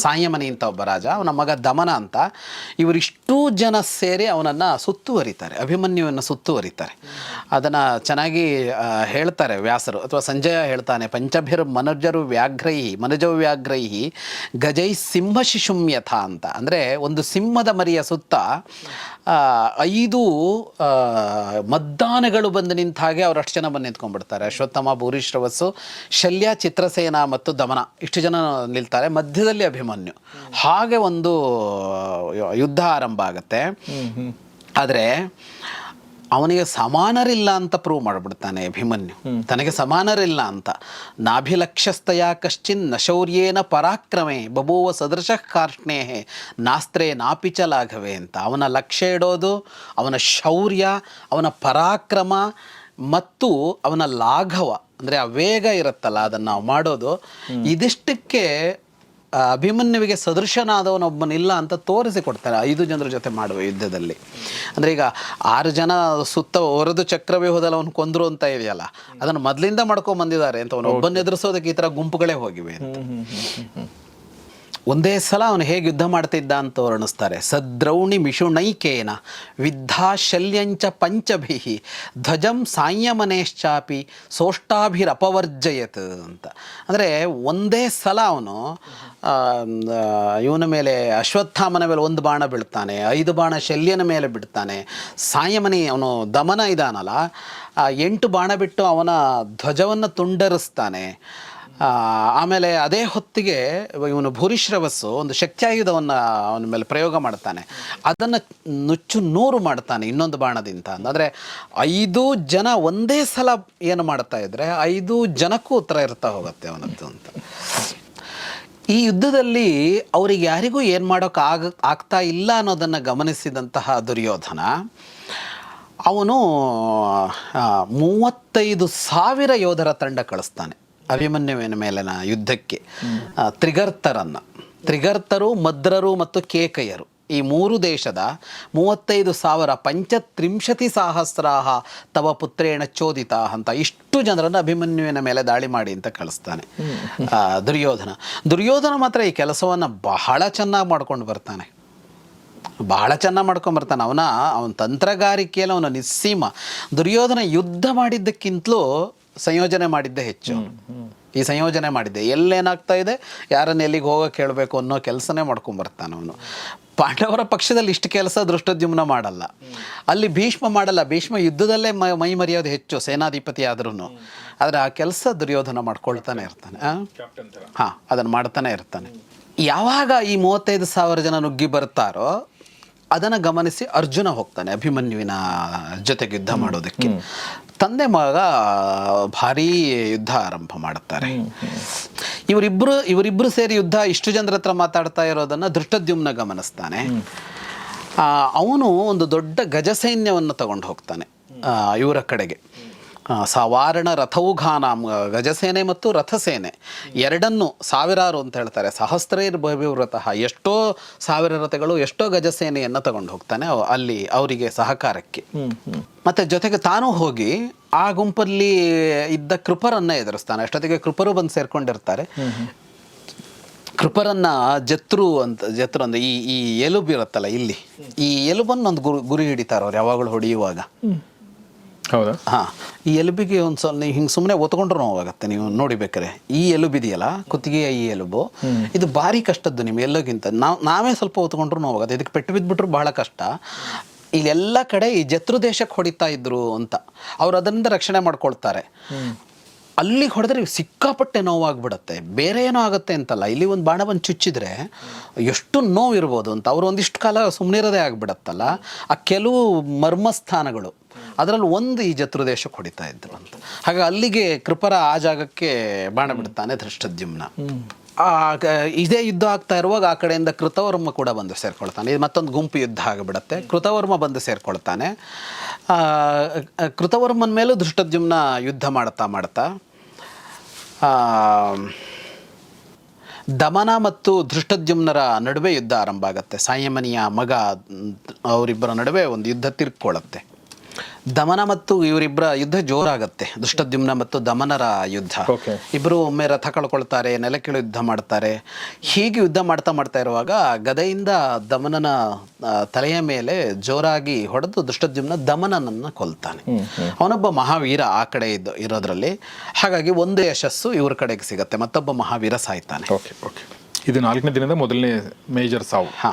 ಸಾಯಮನಿ ಅಂತ ಒಬ್ಬ ರಾಜ. ಅವನ ಮಗ ದಮನ ಅಂತ. ಇವರಿಷ್ಟೂ ಜನ ಸೇರಿ ಅವನನ್ನು ಸುತ್ತುವರಿತಾರೆ ಅಭಿಮನ್ಯುವನ್ನು ಸುತ್ತುವರಿತಾರೆ. ಅದನ್ನು ಚೆನ್ನಾಗಿ ಹೇಳ್ತಾರೆ ವ್ಯಾಸರು. ಅಥವಾ ಸಂಜಯ ಹೇಳ್ತಾನೆ ಪಂಚಭಿರ್ ಮನುಜರು ವ್ಯಾಘ್ರೈಹಿ ಮನುಜ ವ್ಯಾಘ್ರೈಹಿ ಗಜೈ ಸಿಂಹ ಶಿಶುಂ ಯಥ ಅಂತ. ಅಂದರೆ ಒಂದು ಸಿಂಹದ ಮರಿಯ ಸುತ್ತ ಐದು ಮದ್ದಾನಗಳು ಮದ್ದಾನೆಗಳು ಬಂದು ನಿಂತ ಹಾಗೆ ಅವ್ರು ಅಷ್ಟು ಜನ ಬಂದು ನಿಂತ್ಕೊಂಡ್ಬಿಡ್ತಾರೆ. ಅಶ್ವತ್ಥಮ ಭೂರಿಶ್ರವಸ್ಸು ಶಲ್ಯ ಚಿತ್ರಸೇನ ಮತ್ತು ದಮನ. ಇಷ್ಟು ಜನ ನಿಲ್ತಾರೆ. ಮಧ್ಯದಲ್ಲಿ ಅಭಿಮನ್ಯು. ಹಾಗೆ ಒಂದು ಯುದ್ಧ ಆರಂಭ ಆಗುತ್ತೆ. ಆದರೆ ಅವನಿಗೆ ಸಮಾನರಿಲ್ಲ ಅಂತ ಪ್ರೂವ್ ಮಾಡಿಬಿಡ್ತಾನೆ ಅಭಿಮನ್ಯು. ತನಗೆ ಸಮಾನರಿಲ್ಲ ಅಂತ. ನಾಭಿಲಕ್ಷಸ್ತಯ ಕಶ್ಚಿನ್ ನಶೌರ್ಯೇನ ಪರಾಕ್ರಮೆ ಬಭೂವ ಸದೃಶ ಕಾರ್ಷ್ಣೇಹೆ ನಾಸ್ತ್ರೇ ನಾಪಿಚ ಲಾಘವೆ ಅಂತ. ಅವನ ಲಕ್ಷ್ಯ ಇಡೋದು ಅವನ ಶೌರ್ಯ ಅವನ ಪರಾಕ್ರಮ ಮತ್ತು ಅವನ ಲಾಘವ. ಅಂದರೆ ಆ ವೇಗ ಇರುತ್ತಲ್ಲ ಅದನ್ನು ನಾವು ಮಾಡೋದು. ಇದಿಷ್ಟಕ್ಕೆ ಅಭಿಮನ್ಯುವಿಗೆ ಸದೃಶನಾದವನೊಬ್ಬನಿಲ್ಲ ಅಂತ ತೋರಿಸಿಕೊಡ್ತಾರೆ ಐದು ಜನರ ಜೊತೆ ಮಾಡುವ ಯುದ್ಧದಲ್ಲಿ. ಅಂದರೆ ಈಗ ಆರು ಜನ ಸುತ್ತ ಹೊರದು ಚಕ್ರವ್ಯೂಹದಲ್ಲಿ ಅವನು ಕೊಂದ್ರು ಅಂತ ಇದೆಯಲ್ಲ ಅದನ್ನು ಮೊದಲಿಂದ ಮಾಡ್ಕೊಂಡ್ ಬಂದಿದ್ದಾರೆ ಅಂತ ಅವನು ಒಬ್ಬನ ಎದುರಿಸೋದಕ್ಕೆ ಈ ಥರ ಗುಂಪುಗಳೇ ಹೋಗಿವೆ ಅಂತ. ಒಂದೇ ಸಲ ಅವನು ಹೇಗೆ ಯುದ್ಧ ಮಾಡ್ತಿದ್ದ ಅಂತ ವರ್ಣಿಸ್ತಾರೆ ಸದ್ರೌಣಿ ಮಿಷುಣೈಕೇನ ವಿದ್ಧಾಶಲ್ಯಂಚ ಪಂಚಭಿಹಿ ಪಂಚಭಿ ಧ್ವಜಂ ಸಾಂಯಮನೇಶ್ಚಾಪಿ ಸೋಷ್ಟಾಭಿರಪವರ್ಜಯತ್ ಅಂತ. ಅಂದರೆ ಒಂದೇ ಸಲ ಅವನು ಇವನ ಮೇಲೆ ಅಶ್ವತ್ಥಾಮನ ಮೇಲೆ ಒಂದು ಬಾಣ ಬೀಳ್ತಾನೆ, ಐದು ಬಾಣ ಶಲ್ಯನ ಮೇಲೆ ಬಿಡ್ತಾನೆ. ಸಾಯಮನಿ ಅವನು ದಮನ ಇದಾನಲ್ಲ ಎಂಟು ಬಾಣ ಬಿಟ್ಟು ಅವನ ಧ್ವಜವನ್ನು ತುಂಡರಿಸ್ತಾನೆ. ಆಮೇಲೆ ಅದೇ ಹೊತ್ತಿಗೆ ಇವನು ಭೂರಿಶ್ರವಸ್ಸು ಒಂದು ಶಕ್ತ್ಯಾಯುಧವನ್ನು ಅವನ ಮೇಲೆ ಪ್ರಯೋಗ ಮಾಡ್ತಾನೆ. ಅದನ್ನು ನುಚ್ಚು ನೂರು ಮಾಡ್ತಾನೆ ಇನ್ನೊಂದು ಬಾಣದಿಂದ. ಅಂದರೆ ಐದು ಜನ ಒಂದೇ ಸಲ ಏನು ಮಾಡ್ತಾ ಇದ್ದರೆ ಐದು ಜನಕ್ಕೂ ಉತ್ತರ ಇರ್ತಾ ಹೋಗುತ್ತೆ ಅವನದ್ದು ಅಂತ. ಈ ಯುದ್ಧದಲ್ಲಿ ಅವರಿಗೆ ಯಾರಿಗೂ ಏನು ಮಾಡೋಕೆ ಆಗ, ಆಗ್ತಾ ಇಲ್ಲ ಅನ್ನೋದನ್ನು ಗಮನಿಸಿದಂತಹ ದುರ್ಯೋಧನ, ಅವನು ಮೂವತ್ತೈದು ಸಾವಿರ ಯೋಧರ ತಂಡ ಕಳಿಸ್ತಾನೆ. ಅಭಿಮನ್ಯುವಿನ ಮೇಲಿನ ಯುದ್ಧಕ್ಕೆ ತ್ರಿಗರ್ತರನ್ನು. ತ್ರಿಗರ್ತರು, ಮದ್ರರು ಮತ್ತು ಕೇಕಯರು. ಈ ಮೂರು ದೇಶದ ಮೂವತ್ತೈದು ಸಾವಿರ ಪಂಚತ್ರಿಂಶತಿ ಸಹಸ್ರಾಹ ತವ ಪುತ್ರೇಣ ಚೋದಿತ ಅಂತ ಇಷ್ಟು ಜನರನ್ನು ಅಭಿಮನ್ಯುವಿನ ಮೇಲೆ ದಾಳಿ ಮಾಡಿ ಅಂತ ಕಳಿಸ್ತಾನೆ. ದುರ್ಯೋಧನ. ದುರ್ಯೋಧನ ಮಾತ್ರ ಈ ಕೆಲಸವನ್ನು ಬಹಳ ಚೆನ್ನಾಗಿ ಮಾಡ್ಕೊಂಡು ಬರ್ತಾನೆ. ಬಹಳ ಚೆನ್ನಾಗಿ ಮಾಡ್ಕೊಂಬರ್ತಾನೆ ಅವನ ಅವನ ತಂತ್ರಗಾರಿಕೆಯಲ್ಲಿ ಅವನ ನಿಸ್ಸೀಮ. ದುರ್ಯೋಧನ ಯುದ್ಧ ಮಾಡಿದ್ದಕ್ಕಿಂತಲೂ ಸಂಯೋಜನೆ ಮಾಡಿದ್ದೆ ಹೆಚ್ಚು. ಈ ಸಂಯೋಜನೆ ಮಾಡಿದ್ದೆ. ಎಲ್ಲೇನಾಗ್ತಾ ಇದೆ? ಯಾರನ್ನ ಎಲ್ಲಿಗೆ ಹೋಗೋಕೆ ಹೇಳಬೇಕು ಅನ್ನೋ ಕೆಲಸನೇ ಮಾಡ್ಕೊಂಬರ್ತಾನೆ ಅವನು. ಪಾಂಡವರ ಪಕ್ಷದಲ್ಲಿ ಇಷ್ಟು ಕೆಲಸ ದೃಷ್ಟದ್ಯುಮ್ನ ಮಾಡಲ್ಲ. ಅಲ್ಲಿ ಭೀಷ್ಮ ಮಾಡಲ್ಲ. ಭೀಷ್ಮ ಯುದ್ಧದಲ್ಲೇ ಮೈ ಮರೆಯೋದು ಹೆಚ್ಚು ಸೇನಾಧಿಪತಿ ಆದ್ರೂ ಆದರೆ ಆ ಕೆಲಸ ದುರ್ಯೋಧನ ಮಾಡ್ಕೊಳ್ತಾನೆ ಇರ್ತಾನೆ? ಹಾಂ ಅದನ್ನು ಮಾಡ್ತಾನೆ ಇರ್ತಾನೆ. ಯಾವಾಗ ಈ ಮೂವತ್ತೈದು ಸಾವಿರ ಜನ ನುಗ್ಗಿ ಬರ್ತಾರೋ ಅದನ್ನು ಗಮನಿಸಿ ಅರ್ಜುನ ಹೋಗ್ತಾನೆ ಅಭಿಮನ್ಯುವಿನ ಜೊತೆಗೆ ಯುದ್ಧ ಮಾಡೋದಕ್ಕೆ. ತಂದೆ ಮಗ ಭಾರೀ ಯುದ್ಧ ಆರಂಭ ಮಾಡುತ್ತಾರೆ. ಇವರಿಬ್ಬರು ಇವರಿಬ್ಬರು ಸೇರಿ ಯುದ್ಧ ಇಷ್ಟು ಜನರ ಹತ್ರ ಮಾತಾಡ್ತಾ ಇರೋದನ್ನು ದೃಷ್ಟದ್ಯುಮ್ನ ಗಮನಿಸ್ತಾನೆ. ಅವನು ಒಂದು ದೊಡ್ಡ ಗಜ ಸೈನ್ಯವನ್ನು ತಗೊಂಡು ಹೋಗ್ತಾನೆ ಆ, ಇವರ ಕಡೆಗೆ. ಸವಾರಣ ರಥೌಘಾನ ಗಜಸೇನೆ ಮತ್ತು ರಥಸೇನೆ. ಎರಡನ್ನು ಸಾವಿರಾರು ಅಂತ ಹೇಳ್ತಾರೆ. ಸಹಸ್ರೈರ್ ಭವ್ಯವ್ರತಃ ಎಷ್ಟೋ ಸಾವಿರ ರಥಗಳು ಎಷ್ಟೋ ಗಜಸೇನೆಯನ್ನು ತಗೊಂಡು ಹೋಗ್ತಾನೆ ಅಲ್ಲಿ ಅವರಿಗೆ ಸಹಕಾರಕ್ಕೆ. ಮತ್ತೆ ಜೊತೆಗೆ ತಾನು ಹೋಗಿ ಆ ಗುಂಪಲ್ಲಿ ಇದ್ದ ಕೃಪರನ್ನ ಎದುರಿಸ್ತಾನೆ. ಅಷ್ಟೊತ್ತಿಗೆ ಕೃಪರು ಬಂದು ಸೇರ್ಕೊಂಡಿರ್ತಾರೆ. ಕೃಪರನ್ನ ಜತ್ರು ಅಂತ ಜತ್ರು ಅಂದ್ರೆ ಈ ಈ ಎಲುಬು ಇರುತ್ತಲ್ಲ ಇಲ್ಲಿ. ಈ ಎಲುಬನ್ನು ಒಂದು ಗುರು ಗುರಿ ಹಿಡಿತಾರೆ ಅವ್ರು ಯಾವಾಗಲೂ ಹೊಡೆಯುವಾಗ. ಹೌದಾ? ಹಾಂ ಈ ಎಲುಬಿಗೆ ಒಂದು ಸ್ವಲ್ಪ ನೀವು ಹಿಂಗೆ ಸುಮ್ಮನೆ ಒತ್ಕೊಂಡ್ರು ನೋವಾಗುತ್ತೆ ನೀವು ನೋಡಿಬೇಕ್ರೆ ಈ ಎಲುಬು ಇದೆಯಲ್ಲ ಕುತ್ತಿಗೆಯ ಈ ಎಲುಬು ಇದು ಭಾರಿ ಕಷ್ಟದ್ದು ನಿಮ್ಮ ಎಲ್ಲೋಗಿಂತ. ನಾವು ನಾವೇ ಸ್ವಲ್ಪ ಒತ್ಕೊಂಡ್ರು ನೋವಾಗತ್ತೆ ಇದಕ್ಕೆ ಪೆಟ್ಟು ಬಿದ್ದುಬಿಟ್ರು ಬಹಳ ಕಷ್ಟ. ಇಲ್ಲೆಲ್ಲ ಕಡೆ ಈ ಜತ್ರು ದೇಶಕ್ಕೆ ಹೊಡಿತಾ ಇದ್ರು ಅಂತ ಅವ್ರು ಅದರಿಂದ ರಕ್ಷಣೆ ಮಾಡ್ಕೊಳ್ತಾರೆ. ಅಲ್ಲಿಗೆ ಹೊಡೆದ್ರೆ ಸಿಕ್ಕಾಪಟ್ಟೆ ನೋವಾಗ್ಬಿಡತ್ತೆ. ಬೇರೆ ಏನೋ ಆಗುತ್ತೆ ಅಂತಲ್ಲ ಇಲ್ಲಿ ಒಂದು ಬಾಣ ಬಂದು ಚುಚ್ಚಿದ್ರೆ ಎಷ್ಟು ನೋವು ಇರ್ಬೋದು ಅಂತ. ಅವ್ರು ಒಂದಿಷ್ಟು ಕಾಲ ಸುಮ್ಮನೆ ಸುಮ್ಮನಿರೋದೇ ಆಗ್ಬಿಡತ್ತಲ್ಲ. ಆ ಕೆಲವು ಮರ್ಮಸ್ಥಾನಗಳು ಅದರಲ್ಲಿ ಒಂದು ಈ ಜತೃದೇಶ ಹೊಡಿತಾ ಇದ್ರು ಅಂತ. ಹಾಗೆ ಅಲ್ಲಿಗೆ ಕೃಪರ ಆ ಜಾಗಕ್ಕೆ ಬಾಣ ಬಿಡ್ತಾನೆ ಧೃಷ್ಟದ್ಯುಮ್ನ. ಇದೇ ಯುದ್ಧ ಆಗ್ತಾ ಇರುವಾಗ ಆ ಕಡೆಯಿಂದ ಕೃತವರ್ಮ ಕೂಡ ಬಂದು ಸೇರ್ಕೊಳ್ತಾನೆ. ಇದು ಮತ್ತೊಂದು ಗುಂಪು ಯುದ್ಧ ಆಗಿಬಿಡತ್ತೆ. ಕೃತವರ್ಮ ಬಂದು ಸೇರ್ಕೊಳ್ತಾನೆ. ಕೃತವರ್ಮನ ಮೇಲೂ ಧೃಷ್ಟದ್ಯುಮ್ನ ಯುದ್ಧ ಮಾಡ್ತಾ ಮಾಡ್ತಾ ದಮನ ಮತ್ತು ಧೃಷ್ಟದ್ಯುಮ್ನರ ನಡುವೆ ಯುದ್ಧ ಆರಂಭ ಆಗುತ್ತೆ. ಸಾಯಮನಿಯ ಮಗ, ಅವರಿಬ್ಬರ ನಡುವೆ ಒಂದು ಯುದ್ಧ ತಿರ್ಕೊಳ್ಳುತ್ತೆ ದಮನ ಮತ್ತು ಇವರಿಬ್ಬರ ಯುದ್ಧ ಜೋರಾಗುತ್ತೆ. ದುಷ್ಟದ್ಯುಮ್ನ ಮತ್ತು ದಮನರ ಯುದ್ಧ. ಇಬ್ಬರು ಒಮ್ಮೆ ರಥ ಕಳ್ಕೊಳ್ತಾರೆ ನೆಲಕ್ಕಿಳು ಯುದ್ಧ ಮಾಡ್ತಾರೆ. ಹೀಗೆ ಯುದ್ಧ ಮಾಡ್ತಾ ಮಾಡ್ತಾ ಇರುವಾಗ ಗದೆಯಿಂದ ದಮನನ ತಲೆಯ ಮೇಲೆ ಜೋರಾಗಿ ಹೊಡೆದು ದುಷ್ಟದ್ಯುಮ್ನ ದಮನನನ್ನ ಕೊಲ್ತಾನೆ. ಅವನೊಬ್ಬ ಮಹಾವೀರ ಆ ಕಡೆ ಇದ್ದು ಇರೋದ್ರಲ್ಲಿ. ಹಾಗಾಗಿ ಒಂದು ಯಶಸ್ಸು ಇವ್ರ ಕಡೆಗೆ ಸಿಗುತ್ತೆ ಮತ್ತೊಬ್ಬ ಮಹಾವೀರ ಸಾಯ್ತಾನೆ. ಓಕೆ ಓಕೆ ಇದು ನಾಲ್ಕನೇ ದಿನದ ಮೊದಲನೇ ಮೇಜರ್ ಸಾವು. ಹಾ.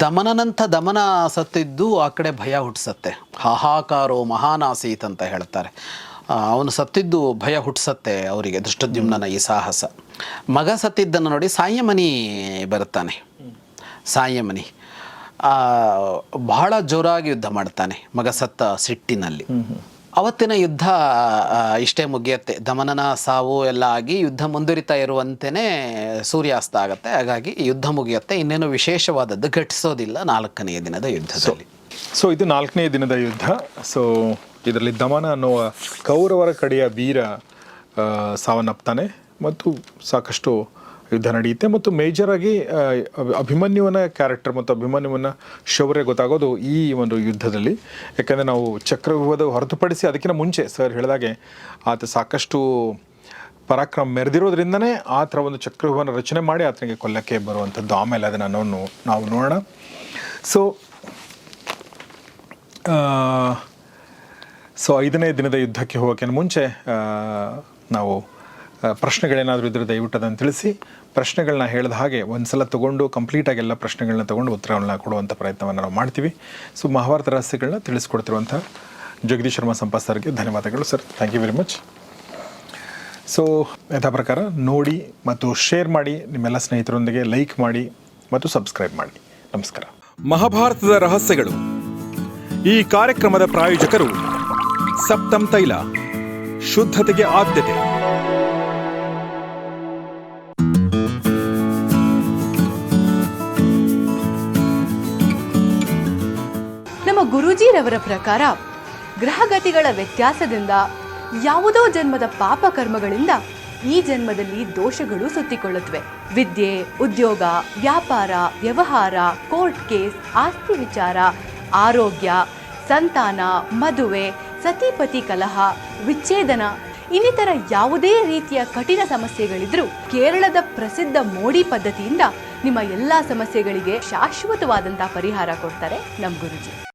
ದಮನನಂಥ ದಮನ ಸತ್ತಿದ್ದು ಆ ಕಡೆ ಭಯ ಹುಟ್ಟಿಸತ್ತೆ ಹಾಹಾಕಾರೋ ಮಹಾನಾಸೀತ್ ಅಂತ ಹೇಳ್ತಾರೆ. ಅವನು ಸತ್ತಿದ್ದು ಭಯ ಹುಟ್ಟಿಸತ್ತೆ ಅವರಿಗೆ ದೃಷ್ಟದ್ಯುಮ್ನ ಈ ಸಾಹಸ. ಮಗ ಸತ್ತಿದ್ದನ್ನು ನೋಡಿ ಸಾಯಮನಿ ಬರುತ್ತಾನೆ. ಸಾಯಮನಿ. ಬಹಳ ಜೋರಾಗಿ ಯುದ್ಧ ಮಾಡ್ತಾನೆ ಮಗ ಸತ್ತ ಸಿಟ್ಟಿನಲ್ಲಿ. ಅವತ್ತಿನ ಯುದ್ಧ ಇಷ್ಟೇ ಮುಗಿಯತ್ತೆ. ದಮನನ ಸಾವು ಎಲ್ಲ ಆಗಿ ಯುದ್ಧ ಮುಂದುವರಿತಾ ಇರುವಂತೆಯೇ ಸೂರ್ಯಾಸ್ತ ಆಗುತ್ತೆ. ಹಾಗಾಗಿ ಯುದ್ಧ ಮುಗಿಯುತ್ತೆ. ಇನ್ನೇನು ವಿಶೇಷವಾದದ್ದು ಘಟಿಸೋದಿಲ್ಲ ನಾಲ್ಕನೆಯ ದಿನದ ಯುದ್ಧದಲ್ಲಿ. ಸೊ ಇದು ನಾಲ್ಕನೇ ದಿನದ ಯುದ್ಧ. ಸೊ ಇದರಲ್ಲಿ ದಮನ ಅನ್ನುವ ಕೌರವರ ಕಡೆಯ ವೀರ ಸಾವನ್ನಪ್ತಾನೆ. ಮತ್ತು ಸಾಕಷ್ಟು ಯುದ್ಧ ನಡೆಯುತ್ತೆ ಮತ್ತು ಮೇಜರ್ ಆಗಿ ಅಭಿಮನ್ಯುವನ ಕ್ಯಾರೆಕ್ಟರ್ ಮತ್ತು ಅಭಿಮನ್ಯುವನ ಶೌರ್ಯ ಗೊತ್ತಾಗೋದು ಈ ಒಂದು ಯುದ್ಧದಲ್ಲಿ. ಯಾಕಂದರೆ ನಾವು ಚಕ್ರವ್ಯೂಹದ ಹೊರತುಪಡಿಸಿ ಅದಕ್ಕಿಂತ ಮುಂಚೆ ಸರ್ ಹೇಳಿದಾಗೆ ಆತ ಸಾಕಷ್ಟು ಪರಾಕ್ರಮ ಮೆರೆದಿರೋದ್ರಿಂದನೇ ಆ ಥರ ಒಂದು ಚಕ್ರವ್ಯೂಹನ ರಚನೆ ಮಾಡಿ ಆತನಿಗೆ ಕೊಲ್ಲಕ್ಕೆ ಬರುವಂಥದ್ದು. ಆಮೇಲೆ ಅದನ್ನು ನಾವು ನಾವು ನೋಡೋಣ. ಸೊ ಸೊ ಐದನೇ ದಿನದ ಯುದ್ಧಕ್ಕೆ ಹೋಗೋಕ್ಕಿಂತ ಮುಂಚೆ ನಾವು ಪ್ರಶ್ನೆಗಳೇನಾದರೂ ಇದ್ರೆ ದಯವಿಟ್ಟು ಅದನ್ನು ತಿಳಿಸಿ. ಪ್ರಶ್ನೆಗಳನ್ನ ಹೇಳಿದ ಹಾಗೆ ಒಂದು ಸಲ ತೊಗೊಂಡು ಕಂಪ್ಲೀಟಾಗಿ ಎಲ್ಲ ಪ್ರಶ್ನೆಗಳನ್ನ ತೊಗೊಂಡು ಉತ್ತರಗಳನ್ನ ಕೊಡುವಂಥ ಪ್ರಯತ್ನವನ್ನು ನಾವು ಮಾಡ್ತೀವಿ. ಸೊ ಮಹಾಭಾರತ ರಹಸ್ಯಗಳನ್ನ ತಿಳಿಸ್ಕೊಡ್ತಿರುವಂಥ ಜಗದೀಶ್ ಶರ್ಮಾ ಸಂಪತ್ ಸರ್ಗೆ ಧನ್ಯವಾದಗಳು sir. Thank you very much so ಯಥಾ ಪ್ರಕಾರ ನೋಡಿ ಮತ್ತು ಶೇರ್ ಮಾಡಿ, ನಿಮ್ಮೆಲ್ಲ ಸ್ನೇಹಿತರೊಂದಿಗೆ ಲೈಕ್ ಮಾಡಿ ಮತ್ತು ಸಬ್ಸ್ಕ್ರೈಬ್ ಮಾಡಿ. ನಮಸ್ಕಾರ. ಮಹಾಭಾರತದ ರಹಸ್ಯಗಳು. ಈ ಕಾರ್ಯಕ್ರಮದ ಪ್ರಾಯೋಜಕರು ಸಪ್ತಂ ತೈಲ, ಶುದ್ಧತೆಗೆ ಆದ್ಯತೆ. ಗುರೂಜಿರವರ ಪ್ರಕಾರ ಗ್ರಹಗತಿಗಳ ವ್ಯತ್ಯಾಸದಿಂದ ಯಾವುದೋ ಜನ್ಮದ ಪಾಪ ಕರ್ಮಗಳಿಂದ ಈ ಜನ್ಮದಲ್ಲಿ ದೋಷಗಳು ಸುತ್ತಿಕೊಳ್ಳುತ್ತವೆ. ವಿದ್ಯೆ, ಉದ್ಯೋಗ, ವ್ಯಾಪಾರ, ವ್ಯವಹಾರ, ಕೋರ್ಟ್ ಕೇಸ್, ಆಸ್ತಿ ವಿಚಾರ, ಆರೋಗ್ಯ, ಸಂತಾನ, ಮದುವೆ, ಸತಿಪತಿ ಕಲಹ, ವಿಚ್ಛೇದನ, ಇನ್ನಿತರ ಯಾವುದೇ ರೀತಿಯ ಕಠಿಣ ಸಮಸ್ಯೆಗಳಿದ್ರೂ ಕೇರಳದ ಪ್ರಸಿದ್ಧ ಮೋಡಿ ಪದ್ಧತಿಯಿಂದ ನಿಮ್ಮ ಎಲ್ಲಾ ಸಮಸ್ಯೆಗಳಿಗೆ ಶಾಶ್ವತವಾದಂತಹ ಪರಿಹಾರ ಕೊಡ್ತಾರೆ ನಮ್ಮ ಗುರುಜಿ.